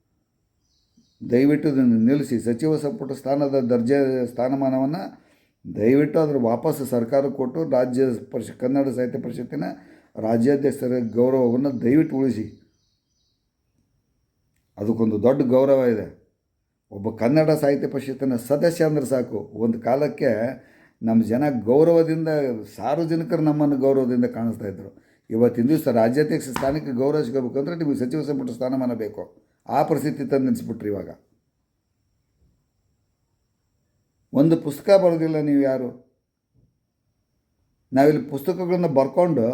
ದಯವಿಟ್ಟು ನಿಲ್ಲಿಸಿ. ಸಚಿವ ಸಂಪುಟ ಸ್ಥಾನದ ದರ್ಜೆ ಸ್ಥಾನಮಾನವನ್ನು ದಯವಿಟ್ಟು ಅದ್ರ ವಾಪಸ್ ಸರ್ಕಾರಕ್ಕೆ ಕೊಟ್ಟು ರಾಜ್ಯ ಪರಿಷ ಕನ್ನಡ ಸಾಹಿತ್ಯ ಪರಿಷತ್ತಿನ ರಾಜ್ಯಾಧ್ಯಕ್ಷರ ಗೌರವವನ್ನು ದಯವಿಟ್ಟು ಉಳಿಸಿ. ಅದಕ್ಕೊಂದು ದೊಡ್ಡ ಗೌರವ ಇದೆ. ಒಬ್ಬ ಕನ್ನಡ ಸಾಹಿತ್ಯ ಪರಿಷತ್ತಿನ ಸದಸ್ಯ ಅಂದ್ರೆ ಸಾಕು. ಒಂದು ಕಾಲಕ್ಕೆ ನಮ್ಮ ಜನ ಗೌರವದಿಂದ, ಸಾರ್ವಜನಿಕರು ನಮ್ಮನ್ನು ಗೌರವದಿಂದ ಕಾಣಿಸ್ತಾ ಇದ್ದರು ಇವತ್ತಿನ ದಿವಸ ರಾಜ್ಯಾಧ್ಯಕ್ಷ ಸ್ಥಾನಕ್ಕೆ ಗೌರವ ಸಿಗಬೇಕಂದ್ರೆ ನಿಮಗೆ ಸಚಿವ ಸಂಪುಟ ಸ್ಥಾನಮಾನ ಬೇಕು. ಆ ಪರಿಸ್ಥಿತಿ ತಂದು ಇವಾಗ. ಒಂದು ಪುಸ್ತಕ ಬರೋದಿಲ್ಲ ನೀವು ಯಾರು? ನಾವಿಲ್ಲಿ ಪುಸ್ತಕಗಳನ್ನ ಬರ್ಕೊಂಡು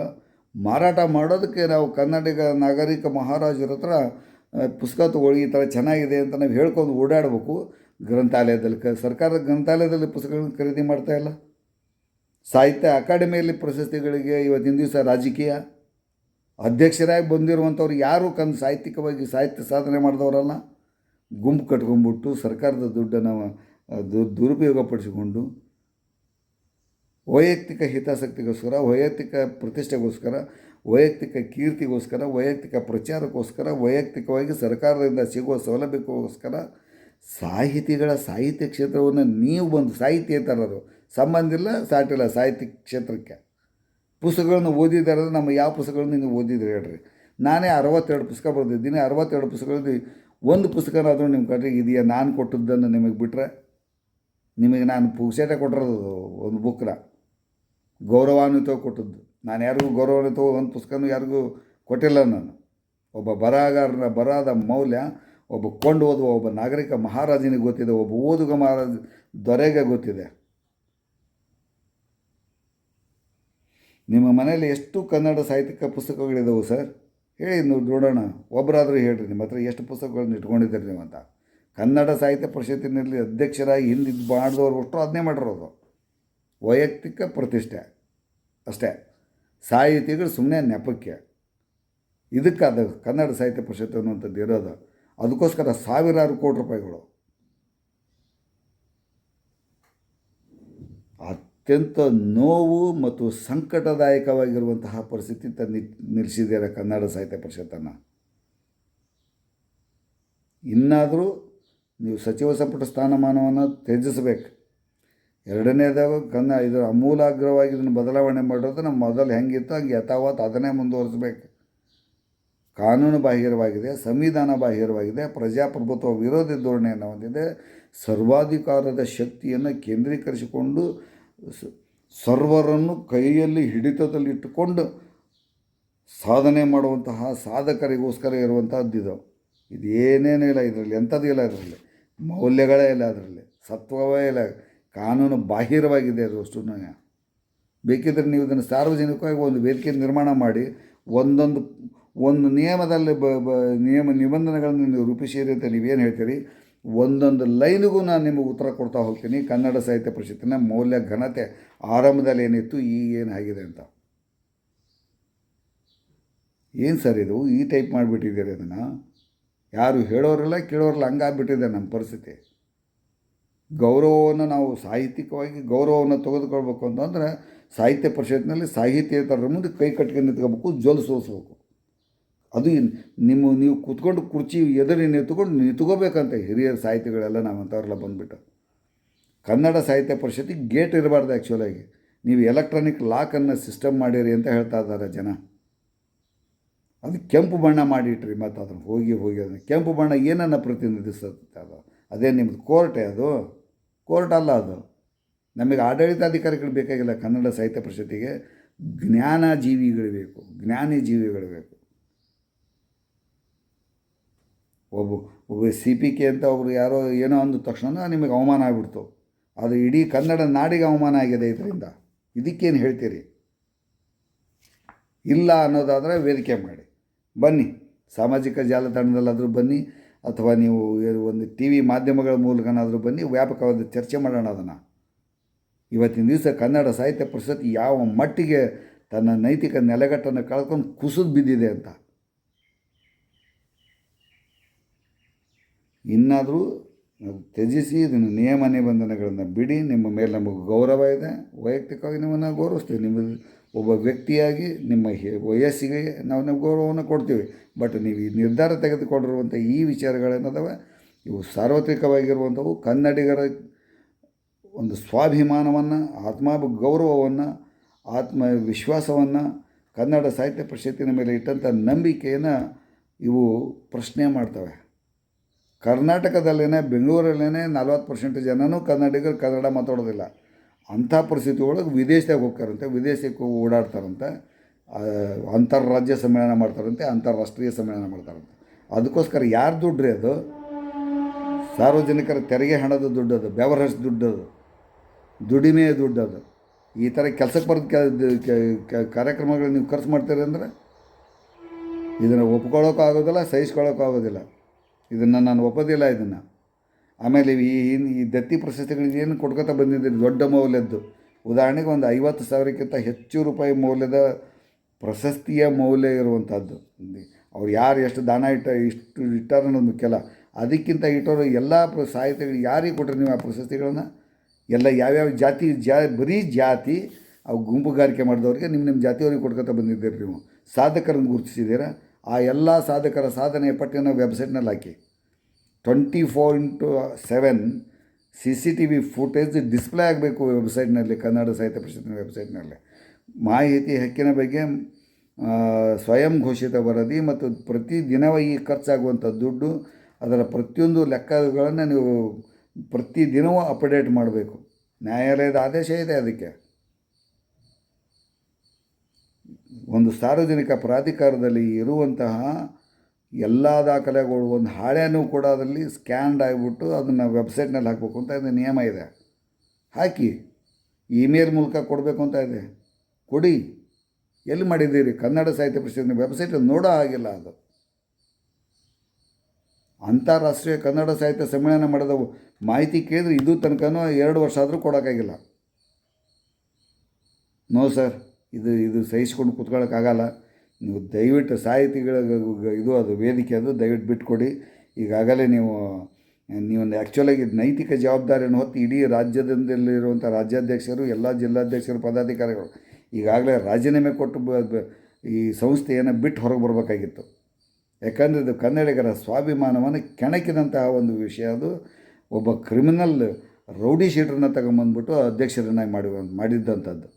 ಮಾರಾಟ ಮಾಡೋದಕ್ಕೆ ನಾವು ಕನ್ನಡಿಗ, ನಾಗರಿಕ, ಮಹಾರಾಜರ ಹತ್ರ ಪುಸ್ತಕ ತಗೊಳ್ಳಿ, ಈ ಥರ ಚೆನ್ನಾಗಿದೆ ಅಂತ ನಾವು ಹೇಳ್ಕೊಂಡು ಓಡಾಡಬೇಕು. ಗ್ರಂಥಾಲಯದಲ್ಲಿ ಕ ಸರ್ಕಾರದ ಗ್ರಂಥಾಲಯದಲ್ಲಿ ಪುಸ್ತಕಗಳನ್ನು ಖರೀದಿ ಮಾಡ್ತಾ ಇಲ್ಲ. ಸಾಹಿತ್ಯ ಅಕಾಡೆಮಿಯಲ್ಲಿ ಪ್ರಶಸ್ತಿಗಳಿಗೆ ಇವತ್ತಿನ ದಿವಸ ರಾಜಕೀಯ. ಅಧ್ಯಕ್ಷರಾಗಿ ಬಂದಿರುವಂಥವ್ರು ಯಾರು ಕನ್ ಸಾಹಿತ್ಯಿಕವಾಗಿ ಸಾಹಿತ್ಯ ಸಾಧನೆ ಮಾಡಿದವರಲ್ಲ. ಗುಂಪು ಕಟ್ಕೊಂಡ್ಬಿಟ್ಟು ಸರ್ಕಾರದ ದುಡ್ಡನ್ನು ದುರುಪಯೋಗಪಡಿಸಿಕೊಂಡು ವೈಯಕ್ತಿಕ ಹಿತಾಸಕ್ತಿಗೋಸ್ಕರ ವೈಯಕ್ತಿಕ ಪ್ರತಿಷ್ಠೆಗೋಸ್ಕರ, ವೈಯಕ್ತಿಕ ಕೀರ್ತಿಗೋಸ್ಕರ, ವೈಯಕ್ತಿಕ ಪ್ರಚಾರಕ್ಕೋಸ್ಕರ, ವೈಯಕ್ತಿಕವಾಗಿ ಸರ್ಕಾರದಿಂದ ಸಿಗುವ ಸೌಲಭ್ಯಕ್ಕೋಸ್ಕರ ಸಾಹಿತಿಗಳ ಸಾಹಿತ್ಯ ಕ್ಷೇತ್ರವನ್ನು ನೀವು ಬಂದು ಸಾಹಿತ್ಯ ಸಂಬಂಧ ಇಲ್ಲ, ಸಾಟಿಲ್ಲ, ಸಾಹಿತ್ಯ ಕ್ಷೇತ್ರಕ್ಕೆ. ಪುಸ್ತಕಗಳನ್ನು ಓದಿದ್ದಾರೆ ನಮ್ಮ ಯಾವ ಪುಸ್ತಕಗಳನ್ನು ನೀವು ಓದಿದ್ರೆ ಹೇಳ್ರಿ. ನಾನೇ ಅರವತ್ತೆರಡು ಪುಸ್ತಕ ಬರೆದಿದ್ದೀನಿ, ಅರವತ್ತೆರಡು ಪುಸ್ತಕಗಳಲ್ಲಿ ಒಂದು ಪುಸ್ತಕನಾದರೂ ನಿಮ್ಮ ಕಡೆಗೆ ಇದೆಯಾ? ನಾನು ಕೊಟ್ಟದ್ದನ್ನು ನಿಮಗೆ ಬಿಟ್ಟರೆ ನಿಮಗೆ ನಾನು ಪುಕ್ಸೇಟ ಕೊಟ್ಟಿರೋದು ಒಂದು ಬುಕ್ನ. ಗೌರವಾನ್ವಿತ ಕೊಟ್ಟದ್ದು. ನಾನು ಯಾರಿಗೂ ಗೌರವಾನ್ವಿತ ಒಂದು ಪುಸ್ತಕನೂ ಯಾರಿಗೂ ಕೊಟ್ಟಿಲ್ಲ ನಾನು. ಒಬ್ಬ ಬರಹಗಾರನ, ಬರಹದ ಮೌಲ್ಯ, ಒಬ್ಬ ಕೊಂಡು ಓದುವ ಒಬ್ಬ ನಾಗರಿಕ ಮಹಾರಾಜನಿಗೆ ಗೊತ್ತಿದೆ, ಒಬ್ಬ ಓದುಗ ಮಹಾರಾಜ, ದೊರೆಗೆ ಗೊತ್ತಿದೆ. ನಿಮ್ಮ ಮನೆಯಲ್ಲಿ ಎಷ್ಟು ಕನ್ನಡ ಸಾಹಿತ್ಯಿಕ ಪುಸ್ತಕಗಳಿದ್ದಾವೆ ಸರ್? ಹೇಳಿ ನೀವು ನೋಡೋಣ. ಒಬ್ಬರಾದರೂ ಹೇಳ್ರಿ, ನಿಮ್ಮ ಹತ್ರ ಎಷ್ಟು ಪುಸ್ತಕಗಳನ್ನ ಇಟ್ಕೊಂಡಿದ್ದೀರಿ ನೀವು ಅಂತ. ಕನ್ನಡ ಸಾಹಿತ್ಯ ಪರಿಷತ್ತಿನಲ್ಲಿ ಅಧ್ಯಕ್ಷರಾಗಿ ಹಿಂದೆ ಇದು ಮಾಡಿದವರು ಅಷ್ಟು ಅದನ್ನೇ ಮಾಡಿರೋದು. ವೈಯಕ್ತಿಕ ಪ್ರತಿಷ್ಠೆ ಅಷ್ಟೇ. ಸಾಹಿತಿಗಳು ಸುಮ್ಮನೆ ನೆಪಕ್ಕೆ. ಇದಕ್ಕೆ ಅದು ಕನ್ನಡ ಸಾಹಿತ್ಯ ಪರಿಷತ್ತು ಅನ್ನುವಂಥದ್ದು ಇರೋದು. ಅದಕ್ಕೋಸ್ಕರ ಸಾವಿರಾರು ಕೋಟಿ ರೂಪಾಯಿಗಳು. ಅತ್ಯಂತ ನೋವು ಮತ್ತು ಸಂಕಟದಾಯಕವಾಗಿರುವಂತಹ ಪರಿಸ್ಥಿತಿ ತಂದು ನಿಲ್ಲಿಸಿದ್ದಾರೆ ಕನ್ನಡ ಸಾಹಿತ್ಯ ಪರಿಷತ್ತನ್ನು. ಇನ್ನಾದರೂ ನೀವು ಸಚಿವ ಸಂಪುಟ ಸ್ಥಾನಮಾನವನ್ನು ತ್ಯಜಿಸಬೇಕು. ಎರಡನೇದಾಗ ಕನ್ನ ಇದರ ಅಮೂಲಾಗ್ರವಾಗಿ ಇದನ್ನು ಬದಲಾವಣೆ ಮಾಡೋದು ನಮ್ಮ ಮೊದಲು ಹೆಂಗಿತ್ತು ಹಂಗೆ ಯಥಾವತ್ ಅದನ್ನೇ ಮುಂದುವರಿಸಬೇಕು. ಕಾನೂನು ಬಾಹಿರವಾಗಿದೆ, ಸಂವಿಧಾನ ಬಾಹಿರವಾಗಿದೆ, ಪ್ರಜಾಪ್ರಭುತ್ವ ವಿರೋಧಿ ಧೋರಣೆಯನ್ನು ಹೊಂದಿದೆ, ಸರ್ವಾಧಿಕಾರದ ಶಕ್ತಿಯನ್ನು ಕೇಂದ್ರೀಕರಿಸಿಕೊಂಡು ಸರ್ವರನ್ನು ಕೈಯಲ್ಲಿ ಹಿಡಿತದಲ್ಲಿಟ್ಟುಕೊಂಡು ಸಾಧನೆ ಮಾಡುವಂತಹ ಸಾಧಕರಿಗೋಸ್ಕರ ಇರುವಂಥದ್ದು ಇದು. ಏನೇನೂ ಇಲ್ಲ ಇದರಲ್ಲಿ, ಎಂಥದ್ದು ಇಲ್ಲ ಅದರಲ್ಲಿ ಮೌಲ್ಯಗಳೇ ಇಲ್ಲ ಅದರಲ್ಲಿ ಸತ್ವವೇ ಇಲ್ಲ. ಕಾನೂನು ಬಾಹಿರವಾಗಿದೆ ಅದು ಬೇಕಿದ್ರೆ ನೀವು ಇದನ್ನು ಸಾರ್ವಜನಿಕವಾಗಿ ಒಂದು ವೇದಿಕೆ ನಿರ್ಮಾಣ ಮಾಡಿ, ಒಂದೊಂದು, ಒಂದು ನಿಯಮದಲ್ಲಿ ಬ ನಿಯಮ, ನಿಬಂಧನೆಗಳನ್ನು ನೀವು ರೂಪಿಸಿರಿ ಅಂತ ನೀವೇನು ಹೇಳ್ತೀರಿ? ಒಂದೊಂದು ಲೈನಿಗೂ ನಾನು ನಿಮಗೆ ಉತ್ತರ ಕೊಡ್ತಾ ಹೋಗ್ತೀನಿ. ಕನ್ನಡ ಸಾಹಿತ್ಯ ಪರಿಷತ್ತಿನ ಮೌಲ್ಯ, ಘನತೆ, ಆರಂಭದಲ್ಲಿ ಏನಿತ್ತು ಈಗ ಆಗಿದೆ ಅಂತ. ಏನು ಸರ್ ಇದು? ಈ ಟೈಪ್ ಮಾಡಿಬಿಟ್ಟಿದ್ದೀರಿ ಅದನ್ನು? ಯಾರು ಹೇಳೋರಿಲ್ಲ, ಕೇಳೋರಿಲ್ಲ, ಹಂಗಾಗ್ಬಿಟ್ಟಿದೆ ನಮ್ಮ ಪರಿಸ್ಥಿತಿ. ಗೌರವವನ್ನು ನಾವು ಸಾಹಿತ್ಯಿಕವಾಗಿ ಗೌರವವನ್ನು ತೆಗೆದುಕೊಳ್ಬೇಕು ಅಂತಂದರೆ ಸಾಹಿತ್ಯ ಪರಿಷತ್ನಲ್ಲಿ ಸಾಹಿತ್ಯೇತರ ಮುಂದೆ ಕೈ ಕಟ್ಕೊಂಡು ನಿಂತ್ಕೋಬೇಕು ಜೋಲು ಸೋಸ್ಬೇಕು. ಅದು ನಿಮ್ಮ, ನೀವು ಕೂತ್ಕೊಂಡು ಕುರ್ಚಿ ಎದುರು ನಿಂತ್ಕೊಂಡು ನಿಂತ್ಕೋಬೇಕಂತ ಹಿರಿಯರ ಸಾಹಿತಿಗಳೆಲ್ಲ ನಾವಂಥವ್ರೆಲ್ಲ ಬಂದುಬಿಟ್ಟು. ಕನ್ನಡ ಸಾಹಿತ್ಯ ಪರಿಷತ್ತಿಗೆ ಗೇಟ್ ಇರಬಾರ್ದು ಆ್ಯಕ್ಚುಲಾಗಿ ನೀವು ಎಲೆಕ್ಟ್ರಾನಿಕ್ ಲಾಕನ್ನು ಸಿಸ್ಟಮ್ ಮಾಡಿರಿ ಅಂತ ಹೇಳ್ತಾ ಇದ್ದಾರೆ ಜನ. ಅದು ಕೆಂಪು ಬಣ್ಣ ಮಾಡಿಟ್ರಿ ಮತ್ತು ಅದನ್ನು ಹೋಗಿ ಹೋಗಿ ಅದನ್ನು. ಕೆಂಪು ಬಣ್ಣ ಏನನ್ನು ಪ್ರತಿನಿಧಿಸುತ್ತೆ ಅದು? ಅದೇ ನಿಮ್ಮದು ಕೋರ್ಟೆ ಅದು ಕೋರ್ಟ್ ಅಲ್ಲ ಅದು. ನಮಗೆ ಆಡಳಿತಾಧಿಕಾರಿಗಳು ಬೇಕಾಗಿಲ್ಲ ಕನ್ನಡ ಸಾಹಿತ್ಯ ಪರಿಷತ್ತಿಗೆ. ಜ್ಞಾನ ಜೀವಿಗಳು ಬೇಕು. ಜ್ಞಾನಿ ಜೀವಿಗಳು ಬೇಕು. ಒಬ್ಬ ಸಿ ಪಿ ಕೆ ಅಂತ ಒಬ್ರು ಯಾರೋ ಏನೋ ಅಂದ ತಕ್ಷಣ ನಿಮಗೆ ಅವಮಾನ ಆಗಿಬಿಡ್ತು. ಅದು ಇಡೀ ಕನ್ನಡ ನಾಡಿಗೆ ಅವಮಾನ ಆಗಿದೆ ಇದರಿಂದ. ಇದಕ್ಕೇನು ಹೇಳ್ತೀರಿ? ಇಲ್ಲ ಅನ್ನೋದಾದರೆ ವೇದಿಕೆ ಮಾಡಿ. ಬನ್ನಿ, ಸಾಮಾಜಿಕ ಜಾಲತಾಣದಲ್ಲಾದರೂ ಬನ್ನಿ, ಅಥವಾ ನೀವು ಒಂದು ಟಿ ವಿ ಮಾಧ್ಯಮಗಳ ಮೂಲಕನಾದರೂ ಬನ್ನಿ, ವ್ಯಾಪಕವಾದ ಚರ್ಚೆ ಮಾಡೋಣ ಅದನ್ನು. ಇವತ್ತಿನ ದಿವಸ ಕನ್ನಡ ಸಾಹಿತ್ಯ ಪರಿಷತ್ ಯಾವ ಮಟ್ಟಿಗೆ ತನ್ನ ನೈತಿಕ ನೆಲೆಗಟ್ಟನ್ನು ಕಳ್ಕೊಂಡು ಕುಸಿದು ಬಿದ್ದಿದೆ ಅಂತ. ಇನ್ನಾದರೂ ತ್ಯಜಿಸಿ, ಇದನ್ನು ನಿಯಮ ನಿಬಂಧನೆಗಳನ್ನು ಬಿಡಿ, ನಿಮ್ಮ ಮೇಲೆ ನಮಗೆ ಗೌರವ ಇದೆ. ವೈಯಕ್ತಿಕವಾಗಿ ನಿಮ್ಮನ್ನು ಗೌರವಿಸ್ತೀವಿ. ನಿಮ್ಮ ಒಬ್ಬ ವ್ಯಕ್ತಿಯಾಗಿ ನಿಮ್ಮ ವಯಸ್ಸಿಗೆ ನಾವು ನಿಮ್ಮ ಗೌರವವನ್ನು ಕೊಡ್ತೀವಿ. ಬಟ್ ನೀವು ಈ ನಿರ್ಧಾರ ತೆಗೆದುಕೊಂಡಿರುವಂಥ ಈ ವಿಚಾರಗಳೇನದವೆ ಇವು ಸಾರ್ವತ್ರಿಕವಾಗಿರುವಂಥವು ಕನ್ನಡಿಗರ ಒಂದು ಸ್ವಾಭಿಮಾನವನ್ನು ಆತ್ಮ ಗೌರವವನ್ನು ಆತ್ಮ ವಿಶ್ವಾಸವನ್ನು ಕನ್ನಡ ಸಾಹಿತ್ಯ ಪರಿಷತ್ತಿನ ಮೇಲೆ ಇಟ್ಟಂಥ ನಂಬಿಕೆಯನ್ನು ಇವು ಪ್ರಶ್ನೆ ಮಾಡ್ತವೆ. ಕರ್ನಾಟಕದಲ್ಲೇ ಬೆಂಗಳೂರಲ್ಲೇ ನಲ್ವತ್ತು ಪರ್ಸೆಂಟ್ ಜನನೂ ಕನ್ನಡಿಗರು ಕನ್ನಡ ಮಾತಾಡೋದಿಲ್ಲ. ಅಂಥ ಪರಿಸ್ಥಿತಿ ಒಳಗೆ ವಿದೇಶದಾಗ ಹೋಗ್ತಾರಂತೆ, ವಿದೇಶಕ್ಕೆ ಓಡಾಡ್ತಾರಂತೆ ಅಂತಾರಾಜ್ಯ ಸಮ್ಮೇಳನ ಮಾಡ್ತಾರಂತೆ ಅಂತಾರಾಷ್ಟ್ರೀಯ ಸಮ್ಮೇಳನ ಮಾಡ್ತಾರಂತೆ. ಅದಕ್ಕೋಸ್ಕರ ಯಾರು ದುಡ್ಡ್ರಿ ಅದು? ಸಾರ್ವಜನಿಕರ ತೆರಿಗೆ ಹಣದ ದುಡ್ಡು ಅದು ಬೆವರಸ್ ದುಡ್ಡು ಅದು ದುಡಿಮೆಯ ದುಡ್ಡು ಅದು. ಈ ಥರ ಕೆಲಸಕ್ಕೆ ಬರೋದು ಕೆ ಕಾರ್ಯಕ್ರಮಗಳು ನೀವು ಖರ್ಚು ಮಾಡ್ತೀರಿ ಅಂದರೆ ಇದನ್ನು ಒಪ್ಕೊಳ್ಳೋಕ್ಕೂ ಆಗೋದಿಲ್ಲ ಸಹಿಸ್ಕೊಳ್ಳೋಕ್ಕೂ ಆಗೋದಿಲ್ಲ. ಇದನ್ನು ನಾನು ಒಪ್ಪೋದಿಲ್ಲ ಇದನ್ನು. ಆಮೇಲೆ ಈ ಈ- ದತ್ತಿ ಪ್ರಶಸ್ತಿಗಳಿಗೆ ಏನು ಕೊಡ್ಕೊತಾ ಬಂದಿದ್ದೀರಿ? ದೊಡ್ಡ ಮೌಲ್ಯದ್ದು. ಉದಾಹರಣೆಗೆ ಒಂದು ಐವತ್ತು ಸಾವಿರಕ್ಕಿಂತ ಹೆಚ್ಚು ರೂಪಾಯಿ ಮೌಲ್ಯದ ಪ್ರಶಸ್ತಿಯ ಮೌಲ್ಯ ಇರುವಂಥದ್ದು ಅವ್ರು ಯಾರು ಎಷ್ಟು ದಾನ ಇಟ್ಟ, ಇಷ್ಟು ಇಟ್ಟಾರ ಅನ್ನೋದು ಮುಖ್ಯಲ್ಲ. ಅದಕ್ಕಿಂತ ಇಟ್ಟವರು ಎಲ್ಲ ಪ್ರ ಸಾಹಿತ್ಯಗಳು ಯಾರಿಗೆ ಕೊಟ್ಟರು ನೀವು ಆ ಪ್ರಶಸ್ತಿಗಳನ್ನು? ಎಲ್ಲ ಯಾವ್ಯಾವ ಜಾತಿ, ಜಾ ಬರೀ ಜಾತಿ, ಅವು ಗುಂಪುಗಾರಿಕೆ ಮಾಡಿದವ್ರಿಗೆ, ನಿಮ್ಮ ನಿಮ್ಮ ಜಾತಿಯವ್ರಿಗೆ ಕೊಡ್ಕೊತಾ ಬಂದಿದ್ದೀರಿ ನೀವು. ಸಾಧಕರನ್ನು ಗುರುತಿಸಿದ್ದೀರಾ? ಆ ಎಲ್ಲ ಸಾಧಕರ ಸಾಧನೆಯ ಪಟ್ಟಿಯನ್ನು ವೆಬ್ಸೈಟ್ನಲ್ಲಿ ಹಾಕಿ. Twenty four into seven C C T V footage display ಆಗಬೇಕು ವೆಬ್ಸೈಟ್ನಲ್ಲಿ ಕನ್ನಡ ಸಾಹಿತ್ಯ ಪರಿಷತ್ತಿನ ವೆಬ್ಸೈಟ್ನಲ್ಲಿ ಮಾಹಿತಿ ಹಕ್ಕಿನ ಬಗ್ಗೆ ಸ್ವಯಂ ಘೋಷಿತ ವರದಿ ಮತ್ತು ಪ್ರತಿ ದಿನವೂ ಖರ್ಚಾಗುವಂಥ ದುಡ್ಡು, ಅದರ ಪ್ರತಿಯೊಂದು ಲೆಕ್ಕಗಳನ್ನು ನೀವು ಪ್ರತಿ ದಿನವೂ ಅಪ್ಡೇಟ್ ಮಾಡಬೇಕು. ನ್ಯಾಯಾಲಯದ ಆದೇಶ ಇದೆ ಅದಕ್ಕೆ. ಒಂದು ಸಾರ್ವಜನಿಕ ಪ್ರಾಧಿಕಾರದಲ್ಲಿ ಇರುವಂತಹ ಎಲ್ಲ ದಾಖಲೆಗಳು, ಒಂದು ಹಾಳೆನೂ ಕೂಡ ಅದರಲ್ಲಿ ಸ್ಕ್ಯಾನ್ಡ್ ಆಗಿಬಿಟ್ಟು ಅದನ್ನು ವೆಬ್ಸೈಟ್ನಲ್ಲಿ ಹಾಕಬೇಕು ಅಂತ ಇದು ನಿಯಮ ಇದೆ. ಹಾಕಿ, ಇಮೇಲ್ ಮೂಲಕ ಕೊಡಬೇಕು ಅಂತ ಇದೆ. ಕೊಡಿ. ಎಲ್ಲಿ ಮಾಡಿದ್ದೀರಿ? ಕನ್ನಡ ಸಾಹಿತ್ಯ ಪರಿಷತ್ತಿನ ವೆಬ್ಸೈಟ್ ನೋಡೋ ಆಗಿಲ್ಲ ಅದು. ಅಂತಾರಾಷ್ಟ್ರೀಯ ಕನ್ನಡ ಸಾಹಿತ್ಯ ಸಮ್ಮೇಳನ ಮಾಡಿದ ಮಾಹಿತಿ ಕೇಳಿದ್ರೆ ಇದು ತನಕನೂ ಎರಡು ವರ್ಷ ಆದರೂ ಕೊಡೋಕ್ಕಾಗಿಲ್ಲ. No sir. ಇದು ಇದು ಸಹಿಸ್ಕೊಂಡು ಕೂತ್ಕೊಳ್ಳೋಕ್ಕಾಗಲ್ಲ ನೀವು ದಯವಿಟ್ಟು ಸಾಹಿತಿಗಳ ಇದು ಅದು ವೇದಿಕೆ ಅದು ದಯವಿಟ್ಟು ಬಿಟ್ಕೊಡಿ. ಈಗಾಗಲೇ ನೀವು ನೀವು ಆ್ಯಕ್ಚುಲಾಗಿ ನೈತಿಕ ಜವಾಬ್ದಾರಿಯನ್ನು ಹೊತ್ತು ಇಡೀ ರಾಜ್ಯದಿಂದಲ್ಲಿರುವಂಥ ರಾಜ್ಯಾಧ್ಯಕ್ಷರು, ಎಲ್ಲ ಜಿಲ್ಲಾಧ್ಯಕ್ಷರು, ಪದಾಧಿಕಾರಿಗಳು ಈಗಾಗಲೇ ರಾಜೀನಾಮೆ ಕೊಟ್ಟು ಈ ಸಂಸ್ಥೆಯನ್ನು ಬಿಟ್ಟು ಹೊರಗೆ ಬರಬೇಕಾಗಿತ್ತು. ಯಾಕಂದರೆ ಇದು ಕನ್ನಡಿಗರ ಸ್ವಾಭಿಮಾನವನ್ನು ಕೆಣಕಿದಂತಹ ಒಂದು ವಿಷಯ ಅದು. ಒಬ್ಬ ಕ್ರಿಮಿನಲ್ ರೌಡಿ ಶೀಟ್ರನ್ನ ತಗೊಂಬಂದ್ಬಿಟ್ಟು ಅಧ್ಯಕ್ಷರನ್ನಾಗಿ ಮಾಡಿ, ಮಾಡಿದ್ದಂಥದ್ದು.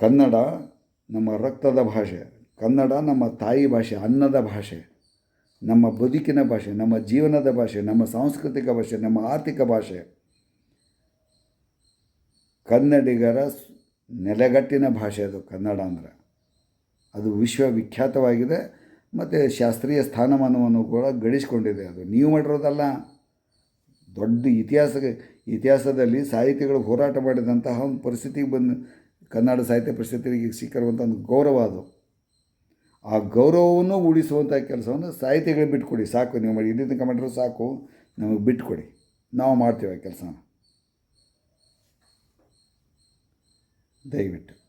ಕನ್ನಡ ನಮ್ಮ ರಕ್ತದ ಭಾಷೆ, ಕನ್ನಡ ನಮ್ಮ ತಾಯಿ ಭಾಷೆ, ಅನ್ನದ ಭಾಷೆ, ನಮ್ಮ ಬದುಕಿನ ಭಾಷೆ, ನಮ್ಮ ಜೀವನದ ಭಾಷೆ, ನಮ್ಮ ಸಾಂಸ್ಕೃತಿಕ ಭಾಷೆ, ನಮ್ಮ ಆರ್ಥಿಕ ಭಾಷೆ. ಕನ್ನಡಿಗರ ನೆಲೆಗಟ್ಟಿನ ಭಾಷೆ ಅದು ಕನ್ನಡ ಅಂದರೆ. ಅದು ವಿಶ್ವವಿಖ್ಯಾತವಾಗಿದೆ ಮತ್ತು ಶಾಸ್ತ್ರೀಯ ಸ್ಥಾನಮಾನವನ್ನು ಕೂಡ ಗಳಿಸ್ಕೊಂಡಿದೆ ಅದು. ನೀವು ಮಾಡಿರೋದಲ್ಲ. ದೊಡ್ಡ ಇತಿಹಾಸ, ಇತಿಹಾಸದಲ್ಲಿ ಸಾಹಿತಿಗಳು ಹೋರಾಟ ಮಾಡಿದಂತಹ ಒಂದು ಪರಿಸ್ಥಿತಿಗೆ ಬಂದು ಕನ್ನಡ ಸಾಹಿತ್ಯ ಪರಿಷತ್ತಿಗೆ ಸಿಕ್ಕಿರುವಂಥ ಒಂದು ಗೌರವ ಅದು. ಆ ಗೌರವವನ್ನು ಉಳಿಸುವಂಥ ಕೆಲಸವನ್ನು ಸಾಹಿತಿಗಳು ಬಿಟ್ಕೊಡಿ ಸಾಕು, ನೀವು ಮಾಡಿ ಇಲ್ಲಿ ತನಕ ಮಾಡಿರೋ ಸಾಕು, ನಮಗೆ ಬಿಟ್ಕೊಡಿ ನಾವು ಮಾಡ್ತೀವಿ ಆ ಕೆಲಸನ. ದಯವಿಟ್ಟು.